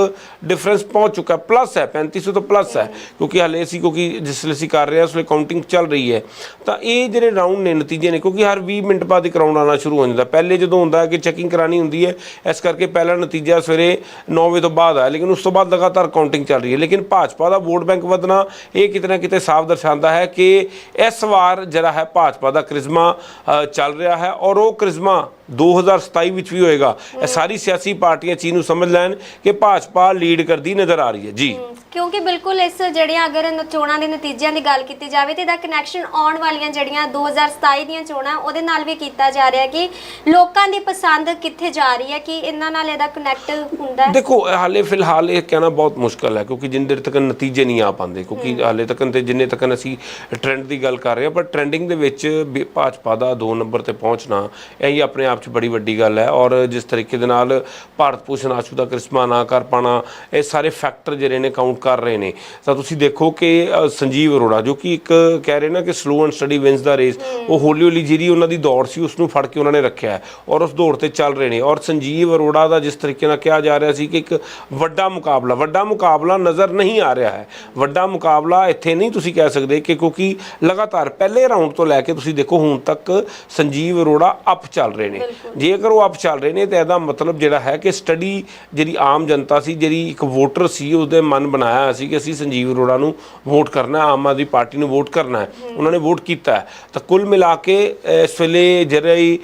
ਡਿਫਰੈਂਸ ਪਹੁੰਚ ਚੁੱਕਾ ਪਲੱਸ ਹੈ 3500 ਤੋਂ ਪਲੱਸ ਹੈ ਕਿਉਂਕਿ ਹਲੇ ਅਸੀਂ ਕਿਉਂਕਿ ਜਿਸ ਵੇਲੇ ਅਸੀਂ ਕਰ ਰਹੇ ਹਾਂ ਉਸ ਵੇਲੇ ਕਾਊਂਟਿੰਗ ਚੱਲ ਰਹੀ ਹੈ। ਤਾਂ ਇਹ ਜਿਹੜੇ ਰਾਉਂਡ ਨੇ ਨਤੀਜੇ ਨੇ ਕਿਉਂਕਿ ਹਰ 20 ਮਿੰਟ ਬਾਅਦ ਇੱਕ ਰਾਉਂਡ ਆਉਣਾ ਸ਼ੁਰੂ ਹੋ ਜਾਂਦਾ। ਪਹਿਲੇ ਜਦੋਂ ਹੁੰਦਾ ਹੈ ਕਿ ਚੈਕਿੰਗ ਕਰਾਣੀ ਹੁੰਦੀ ਹੈ ਇਸ ਕਰਕੇ ਪਹਿਲਾ ਨਤੀਜਾ ਸਵੇਰੇ 9 ਵਜੇ ਤੋਂ ਬਾਅਦ ਆਇਆ ਲੇਕਿਨ ਉਸ ਤੋਂ ਬਾਅਦ ਲਗਾਤਾਰ ਕਾਊਂਟਿੰਗ ਚੱਲ ਰਹੀ ਹੈ। ਲੇਕਿਨ ਭਾਜਪਾ ਦਾ ਵੋਟ ਬੈਂਕ ਵਧਣਾ ਇਹ ਕਿਤੇ ਨਾ ਕਿਤੇ ਸਾਫ਼ ਦਰਸਾਉਂਦਾ ਹੈ ਕਿ ਇਸ ਵਾਰ ਜਿਹੜਾ ਹੈ ਭਾਜਪਾ ਦਾ ਕਰਿਜ਼ਮਾ ਅ, ਚੱਲ ਰਿਹਾ ਹੈ ਔਰ ਉਹ ਕਰਿਜ਼ਮਾ 2027 ਵਿੱਚ ਵੀ ਹੋਏਗਾ। ਇਹ ਸਾਰੀ ਸਿਆਸੀ ਪਾਰਟੀਆਂ ਚੀਜ਼ ਨੂੰ ਸਮਝ ਲੈਣ ਕਿ ਭਾਜਪਾ ਲੀਡ ਕਰਦੀ ਨਜ਼ਰ ਆ ਰਹੀ ਹੈ। ਜੀ। ਕਿਉਂਕਿ ਬਿਲਕੁਲ ਇਸ ਜਿਹੜੀਆਂ ਅਗਰ ਚੋਣਾਂ ਦੇ ਨਤੀਜਿਆਂ ਦੀ ਗੱਲ ਕੀਤੀ ਜਾਵੇ ਤੇ ਇਹਦਾ ਕਨੈਕਸ਼ਨ ਆਉਣ ਵਾਲੀਆਂ ਜਿਹੜੀਆਂ 2027 ਦੀਆਂ ਚੋਣਾਂ ਉਹਦੇ ਨਾਲ ਵੀ ਕੀਤਾ ਜਾ ਰਿਹਾ ਕਿ ਲੋਕਾਂ ਦੀ ਪਸੰਦ ਕਿੱਥੇ ਜਾ ਰਹੀ ਹੈ ਕਿ ਇਹਨਾਂ ਨਾਲ ਇਹਦਾ ਕਨੈਕਟ ਹੁੰਦਾ ਹੈ? ਦੇਖੋ ਹਾਲੇ ਫਿਲਹਾਲ ਇਹ ਕਹਿਣਾ ਬਹੁਤ ਮੁਸ਼ਕਲ ਹੈ ਕਿਉਂਕਿ ਜਿੰਨੇ ਦੇਰ ਤੱਕ ਨਤੀਜੇ ਨਹੀਂ ਆ ਪਾਉਂਦੇ ਕਿਉਂਕਿ ਹਾਲੇ ਤੱਕ ਤੇ ਜਿੰਨੇ ਤੱਕ ਅਸੀਂ ਟ੍ਰੈਂਡ ਦੀ ਗੱਲ ਕਰ ਰਹੇ ਹਾਂ ਪਰ ਟ੍ਰੈਂਡਿੰਗ ਦੇ ਵਿੱਚ ਭਾਜਪਾ ਦਾ 2 ਨੰਬਰ ਤੇ ਪਹੁੰਚਣਾ ਇਹ ਹੀ ਆਪਣੇ ਆਪ 'ਚ ਬੜੀ ਵੱਡੀ ਗੱਲ ਹੈ ਔਰ ਜਿਸ ਤਰੀਕੇ ਦੇ ਨਾਲ ਭਾਰਤ ਭੂਸ਼ਣ ਆਸ਼ੂ ਦਾ ਕ੍ਰਿਸ਼ਮਾ ਨਾ ਕਰ ਪਾਣਾ ਇਹ ਸਾਰੇ ਫੈਕਟਰ ਜਿਹੜੇ ਨੇ ਕਾਊਂਟ ਕਰ ਰਹੇ ਨੇ। ਤਾਂ ਤੁਸੀਂ ਦੇਖੋ ਕਿ ਸੰਜੀਵ ਅਰੋੜਾ ਜੋ ਕਿ ਇੱਕ ਕਹਿ ਰਹੇ ਨਾ ਕਿ slow and steady wins the race ਉਹ ਹੌਲੀ ਹੌਲੀ ਜਿਹੜੀ ਉਹਨਾਂ ਦੀ ਦੌੜ ਸੀ ਉਸ ਨੂੰ ਫੜ ਕੇ ਉਹਨਾਂ ਨੇ ਰੱਖਿਆ ਔਰ ਉਸ ਦੌੜ ਤੇ ਚੱਲ ਰਹੇ ਨੇ। ਔਰ ਸੰਜੀਵ ਅਰੋੜਾ ਦਾ ਜਿਸ ਤਰੀਕੇ ਨਾਲ ਕਿਹਾ ਜਾ ਰਿਹਾ ਸੀ ਕਿ ਇੱਕ ਵੱਡਾ ਮੁਕਾਬਲਾ ਵੱਡਾ ਮੁਕਾਬਲਾ ਨਜ਼ਰ ਨਹੀਂ ਆ ਰਿਹਾ ਹੈ। ਵੱਡਾ ਮੁਕਾਬਲਾ ਇੱਥੇ ਨਹੀਂ ਤੁਸੀਂ ਕਹਿ ਸਕਦੇ ਕਿ ਕਿਉਂਕਿ ਲਗਾਤਾਰ ਪਹਿਲੇ ਰਾਉਂਡ ਤੋਂ ਲੈ ਕੇ ਤੁਸੀਂ ਦੇਖੋ ਹੁਣ ਤੱਕ ਸੰਜੀਵ ਅਰੋੜਾ ਅਪ ਚੱਲ ਰਹੇ ਨੇ। ਜੇਕਰ ਉਹ ਅਪ ਚੱਲ ਰਹੇ ਨੇ ਤਾਂ ਇਹਦਾ ਮਤਲਬ ਜਿਹੜਾ ਹੈ ਕਿ ਸਟੱਡੀ ਜਿਹੜੀ ਆਮ ਜਨਤਾ ਸੀ ਜਿਹੜੀ ਇੱਕ ਵੋਟਰ ਸੀ ਉਹਦੇ ਮਨ ਬਣਾਇਆ ਸੀ ਕਿ ਅਸੀਂ ਸੰਜੀਵ ਅਰੋੜਾ ਨੂੰ ਵੋਟ ਕਰਨਾ ਆਮ ਆਦਮੀ ਪਾਰਟੀ ਨੂੰ ਵੋਟ ਕਰਨਾ ਹੈ। ਉਹਨਾਂ ਨੇ ਵੋਟ ਕੀਤਾ। ਤਾਂ ਕੁੱਲ ਮਿਲਾ ਕੇ ਇਸ ਵੇਲੇ ਜਿਹੜੀ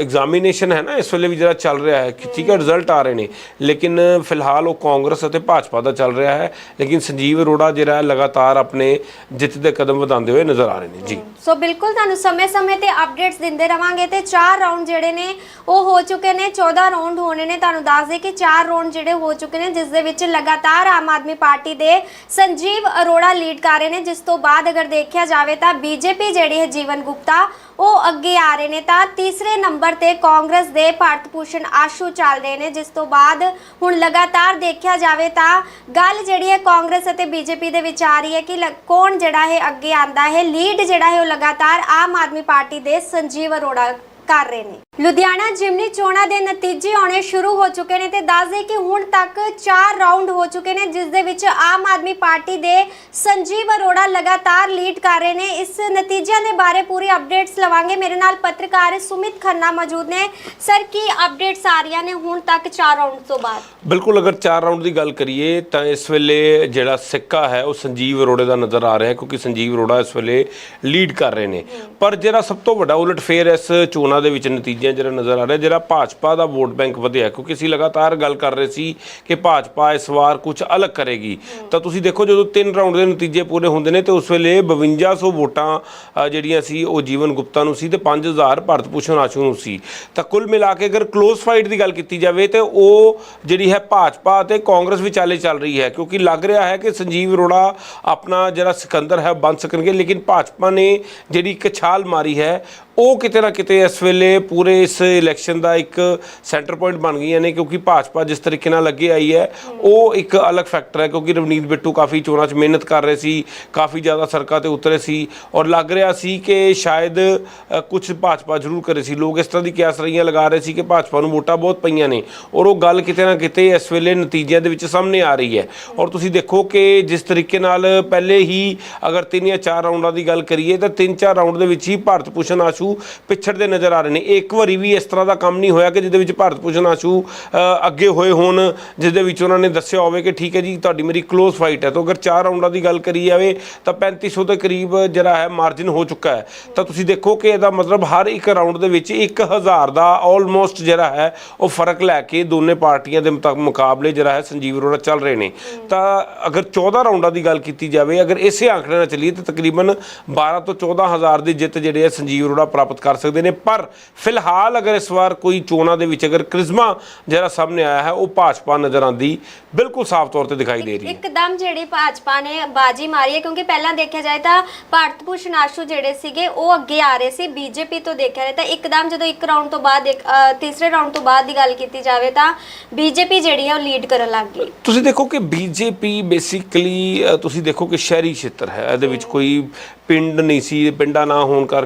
ਐਗਜ਼ਾਮੀਨੇਸ਼ਨ ਹੈ ਨਾ ਇਸ ਵੇਲੇ ਵੀ ਜਿਹੜਾ ਚੱਲ ਰਿਹਾ ਹੈ ਠੀਕ ਹੈ ਰਿਜ਼ਲਟ ਆ ਰਹੇ ਨੇ। ਲੇਕਿਨ ਫਿਲਹਾਲ ਉਹ ਕਾਂਗਰਸ ਅਤੇ ਭਾਜਪਾ ਦਾ ਚੱਲ ਰਿਹਾ ਹੈ। ਲੇਕਿਨ ਸੰਜੀਵ ਅਰੋੜਾ ਜਿਹੜਾ ਲਗਾਤਾਰ ਆਪਣੇ ਜਿੱਤ ਦੇ ਕਦਮ ਵਧਾਉਂਦੇ ਹੋਏ ਨਜ਼ਰ ਆ ਰਹੇ ਨੇ। ਜੀ। ਸੋ ਬਿਲਕੁਲ ਤੁਹਾਨੂੰ ਸਮੇਂ-ਸਮੇਂ ਤੇ ਅਪਡੇਟਸ ਦਿੰਦੇ ਰਵਾਂਗੇ ਤੇ ਚਾਰ ਰਾਉਂਡ ਜਿਹੜੇ ਨੇ, ਉਹ ਹੋ ਚੁੱਕੇ ਨੇ 14 ਰਾਉਂਡ ਹੋਣੇ ਨੇ। ਤੁਹਾਨੂੰ ਦੱਸ ਦੇ ਕਿ ਚਾਰ ਰਾਉਂਡ ਜਿਹੜੇ ਹੋ ਚੁੱਕੇ ਨੇ, ਜਿਸ ਦੇ ਵਿੱਚ ਲਗਾਤਾਰ ਆਮ ਆਦਮੀ ਪਾਰਟੀ ਦੇ ਸੰਜੀਵ ਅਰੋੜਾ ਲੀਡ ਕਰ ਰਹੇ ਨੇ। ਜਿਸ ਤੋਂ ਬਾਅਦ ਅਗਰ ਦੇਖਿਆ ਜਾਵੇ ਤਾਂ ਬੀਜੇਪੀ ਜਿਹੜੀ ਹੈ ਜੀਵਨ ਗੁਪਤਾ, ਉਹ ਅੱਗੇ ਆ ਰਹੇ ਨੇ। ਤਾਂ ਤੀਸਰੇ ਨੰਬਰ ਤੇ ਕਾਂਗਰਸ ਦੇ ਭਾਰਤ ਭੂਸ਼ਣ ਆਸ਼ੂ ਚੱਲ ਰਹੇ ਨੇ। ਜਿਸ ਤੋਂ ਬਾਅਦ ਹੁਣ ਲਗਾਤਾਰ ਦੇਖਿਆ ਜਾਵੇ ਤਾਂ ਗੱਲ ਜਿਹੜੀ ਹੈ ਕਾਂਗਰਸ ਅਤੇ ਬੀਜੇਪੀ ਦੇ ਵਿੱਚ ਆ ਰਹੀ ਹੈ ਕਿ ਕੌਣ ਜਿਹੜਾ ਹੈ ਅੱਗੇ ਆਂਦਾ ਹੈ ਲੀਡ ਜਿਹੜਾ ਹੈ ਉਹ ਲਗਾਤਾਰ ਆਮ ਆਦਮੀ ਪਾਰਟੀ ਦੇ ਸੰਜੀਵ ਅਰੋੜਾ ਕਰ ਰਹੇ ਨੇ। ਲੁਧਿਆਣਾ ਜਿਮਨੀ ਚੋਣਾਂ ਦੇ ਨਤੀਜੇ ਆਉਣੇ ਸ਼ੁਰੂ ਹੋ ਚੁੱਕੇ ਨੇ ਤੇ ਦੱਸ ਦੇ ਕਿ ਹੁਣ ਤੱਕ 4 ਰਾਉਂਡ ਹੋ ਚੁੱਕੇ ਨੇ ਜਿਸ ਦੇ ਵਿੱਚ ਆਮ ਆਦਮੀ ਪਾਰਟੀ ਦੇ ਸੰਜੀਵ ਅਰੋੜਾ ਲਗਾਤਾਰ ਲੀਡ ਕਰ ਰਹੇ ਨੇ। ਇਸ ਨਤੀਜਿਆਂ ਦੇ ਬਾਰੇ ਪੂਰੀ ਅਪਡੇਟਸ ਲਵਾਂਗੇ। ਮੇਰੇ ਨਾਲ ਪੱਤਰਕਾਰ ਸੁਮਿਤ ਖੰਨਾ ਮੌਜੂਦ ਨੇ। ਸਰ ਕੀ ਅਪਡੇਟਸ ਆ ਰਹੀਆਂ ਨੇ ਹੁਣ ਤੱਕ 4 ਰਾਉਂਡ ਤੋਂ ਬਾਅਦ? ਬਿਲਕੁਲ ਅਗਰ 4 ਰਾਉਂਡ ਦੀ ਗੱਲ ਕਰੀਏ ਤਾਂ ਇਸ ਵੇਲੇ ਜਿਹੜਾ ਸਿੱਕਾ ਹੈ ਉਹ ਸੰਜੀਵ ਅਰੋੜੇ ਦਾ ਨਜ਼ਰ ਆ ਰਿਹਾ ਹੈ ਕਿਉਂਕਿ ਸੰਜੀਵ ਅਰੋੜਾ ਇਸ ਵੇਲੇ ਲੀਡ ਕਰ ਰਹੇ ਨੇ। ਪਰ ਜਿਹੜਾ ਸਭ ਤੋਂ ਵੱਡਾ ਉਲਟਫੇਰ ਇਸ ਚੋਣਾਂ ਦੇ ਵਿੱਚ ਨਤੀਜਿਆਂ ਜਿਹੜਾ ਨਜ਼ਰ ਆ ਰਿਹਾ, ਜਿਹੜਾ ਭਾਜਪਾ ਦਾ ਵੋਟ ਬੈਂਕ ਵਧਿਆ, ਕਿਉਂਕਿ ਅਸੀਂ ਲਗਾਤਾਰ ਗੱਲ ਕਰ ਰਹੇ ਸੀ ਕਿ ਭਾਜਪਾ ਇਸ ਵਾਰ ਕੁਝ ਅਲੱਗ ਕਰੇਗੀ। ਤਾਂ ਤੁਸੀਂ ਦੇਖੋ, ਜਦੋਂ ਤਿੰਨ ਰਾਉਂਡ ਦੇ ਨਤੀਜੇ ਪੂਰੇ ਹੁੰਦੇ ਨੇ, ਤੇ ਉਸ ਵੇਲੇ 5200 ਵੋਟਾਂ ਜਿਹੜੀਆਂ ਸੀ, ਉਹ ਜੀਵਨ ਗੁਪਤਾ ਨੂੰ ਸੀ ਤੇ 5000 ਭਾਰਤ ਭੂਸ਼ਣ ਆਸ਼ੂ ਨੂੰ ਸੀ। ਤਾਂ ਕੁੱਲ ਮਿਲਾ ਕੇ ਅਗਰ ਕਲੋਜ਼ ਫਾਈਟ ਦੀ ਗੱਲ ਕੀਤੀ ਜਾਵੇ, ਤੇ ਉਹ ਜਿਹੜੀ ਹੈ ਭਾਜਪਾ ਤੇ ਕਾਂਗਰਸ ਵਿਚਾਲੇ ਚੱਲ ਰਹੀ ਹੈ, ਕਿਉਂਕਿ ਲੱਗ ਰਿਹਾ ਹੈ ਕਿ ਸੰਜੀਵ ਅਰੋੜਾ ਆਪਣਾ ਜਿਹੜਾ ਸਿਕੰਦਰ ਹੈ ਬਣ ਸਕਣਗੇ। ਲੇਕਿਨ ਭਾਜਪਾ ਨੇ ਜਿਹੜੀ ਇੱਕ ਛਾਲ ਮਾਰੀ ਹੈ ਉਹ ਕਿਤੇ ਨਾ ਕਿਤੇ ਇਸ ਵੇਲੇ ਪੂਰੇ ਇਸ ਇਲੈਕਸ਼ਨ ਦਾ ਇੱਕ ਸੈਂਟਰ ਪੁਆਇੰਟ ਬਣ ਗਈਆਂ ਨੇ ਕਿਉਂਕਿ ਭਾਜਪਾ ਜਿਸ ਤਰੀਕੇ ਨਾਲ ਅੱਗੇ ਆਈ ਹੈ, ਉਹ ਇੱਕ ਅਲੱਗ ਫੈਕਟਰ ਹੈ ਕਿਉਂਕਿ ਰਵਨੀਤ ਬਿੱਟੂ ਕਾਫੀ ਚੋਣਾਂ 'ਚ ਮਿਹਨਤ ਕਰ ਰਹੇ ਸੀ, ਕਾਫੀ ਜ਼ਿਆਦਾ ਸੜਕਾਂ ਤੇ ਉਤਰੇ ਸੀ ਔਰ ਲੱਗ ਰਿਹਾ ਸੀ ਕਿ ਸ਼ਾਇਦ ਕੁਝ ਭਾਜਪਾ ਜ਼ਰੂਰ ਕਰੇ ਸੀ। ਲੋਕ ਇਸ ਤਰ੍ਹਾਂ ਦੀ ਕਿਆਸ ਰਹੀਆਂ ਲਗਾ ਰਹੇ ਸੀ ਕਿ ਭਾਜਪਾ ਨੂੰ ਵੋਟਾਂ ਬਹੁਤ ਪਈਆਂ ਨੇ ਔਰ ਉਹ ਗੱਲ ਕਿਤੇ ਨਾ ਕਿਤੇ ਇਸ ਵੇਲੇ ਨਤੀਜਿਆਂ ਦੇ ਵਿੱਚ ਸਾਹਮਣੇ ਆ ਰਹੀ ਹੈ। ਔਰ ਤੁਸੀਂ ਦੇਖੋ ਕਿ ਜਿਸ ਤਰੀਕੇ ਨਾਲ ਪਹਿਲੇ ਹੀ ਅਗਰ ਤਿੰਨ ਜਾਂ ਚਾਰ ਰਾਉਂਡਾਂ ਦੀ ਗੱਲ ਕਰੀਏ ਤਾਂ ਤਿੰਨ ਚਾਰ ਰਾਉਂਡ ਦੇ ਵਿੱਚ ਹੀ ਭਾਰਤ ਭੂਸ਼ਣ ਆਸ਼ੂ ਪਿਛੜਦੇ ਨਜ਼ਰ ਆ ਰਹੇ ਨੇ। ਇੱਕ ਵਾਰੀ ਵੀ ਇਸ ਤਰ੍ਹਾਂ ਦਾ ਕੰਮ ਨਹੀਂ ਹੋਇਆ ਕਿ ਜਿਹਦੇ ਵਿੱਚ ਭਾਰਤ ਭੂਸ਼ਣ ਆਸ਼ੂ ਅੱਗੇ ਹੋਏ ਹੋਣ ਜਿਸ ਦੇ ਵਿੱਚ ਉਹਨਾਂ ਨੇ ਦੱਸਿਆ ਹੋਵੇ ਕਿ ਠੀਕ ਹੈ ਜੀ, ਤੁਹਾਡੀ ਮੇਰੀ ਕਲੋਜ਼ ਫਾਈਟ ਹੈ। ਤਾਂ ਅਗਰ ਚਾਰ ਰਾਉਂਡਾਂ ਦੀ ਗੱਲ ਕਰੀ ਜਾਵੇ, ਤਾਂ 3500 ਦੇ ਕਰੀਬ ਜਿਹੜਾ ਹੈ ਮਾਰਜਨ ਹੋ ਚੁੱਕਾ ਹੈ। ਤਾਂ ਤੁਸੀਂ ਦੇਖੋ ਕਿ ਇਹਦਾ ਮਤਲਬ ਹਰ ਇੱਕ ਰਾਉਂਡ ਦੇ ਵਿੱਚ 1000 ਦਾ ਆਲਮੋਸਟ ਜਿਹੜਾ ਹੈ, ਉਹ ਫ਼ਰਕ ਲੈ ਕੇ ਦੋਨੇ ਪਾਰਟੀਆਂ ਦੇ ਮੁਕਾਬਲੇ ਜਿਹੜਾ ਹੈ ਸੰਜੀਵ ਅਰੋੜਾ ਚੱਲ ਰਹੇ ਨੇ। ਤਾਂ ਅਗਰ 14 ਰਾਉਂਡਾਂ ਦੀ ਗੱਲ ਕੀਤੀ ਜਾਵੇ, ਅਗਰ ਇਸੇ ਆંકੜੇ ਨਾਲ ਚੱਲੀਏ, ਤਾਂ ਤਕਰੀਬਨ 12 ਤੋਂ 14000 ਦੀ ਜਿੱਤ ਜਿਹੜੇ ਹੈ ਸੰਜੀਵ ਅਰੋੜਾ ਪ੍ਰਾਪਤ ਕਰ ਸਕਦੇ ਨੇ। ਪਰ ਫਿਲਹਾਲ ਅਗਰ ਇਸ ਵਾਰ ਕੋਈ ਚੋਣਾਂ ਦੇ ਵਿੱਚ ਅਗਰ ਕ੍ਰਿਜ਼ਮਾ ਜਿਹੜਾ ਸਾਹਮਣੇ ਆਇਆ ਹੈ ਉਹ ਭਾਜਪਾ ਨਜ਼ਰ ਆਂਦੀ ਬਿਲਕੁਲ ਸਾਫ਼ ਤੌਰ ਤੇ ਦਿਖਾਈ ਦੇ ਰਹੀ ਹੈ। ਇੱਕਦਮ ਜਿਹੜੀ ਭਾਜਪਾ ਨੇ ਬਾਜੀ ਮਾਰੀ ਹੈ ਕਿਉਂਕਿ ਪਹਿਲਾਂ ਦੇਖਿਆ ਜਾਏ ਤਾਂ ਭਾਰਤ ਭੂਸ਼ਣ ਆਸ਼ੂ ਜਿਹੜੇ ਸੀਗੇ ਉਹ ਅੱਗੇ ਆ ਰਹੇ ਸੀ। ਬੀਜੇਪੀ ਤੋਂ ਦੇਖਿਆ ਜਾਏ ਤਾਂ ਇੱਕਦਮ ਜਦੋਂ ਇੱਕ ਰਾਉਂਡ ਤੋਂ ਬਾਅਦ ਤੀਸਰੇ ਰਾਉਂਡ ਤੋਂ ਬਾਅਦ ਦੀ ਗੱਲ ਕੀਤੀ ਜਾਵੇ ਤਾਂ ਬੀਜੇਪੀ ਜਿਹੜੀ ਹੈ ਉਹ ਲੀਡ ਕਰਨ ਲੱਗ ਗਈ। ਤੁਸੀਂ ਦੇਖੋ ਕਿ ਬੀਜੇਪੀ ਬੇਸਿਕਲੀ ਤੁਸੀਂ ਦੇਖੋ ਕਿ ਸ਼ਹਿਰੀ ਖੇਤਰ ਹੈ। ਇਹਦੇ ਵਿੱਚ ਕੋਈ ਪਿੰਡ ਨਹੀਂ ਸੀ ਪਿੰਡਾਂ ਨਾ ਹੋਣ ਕਰਕੇ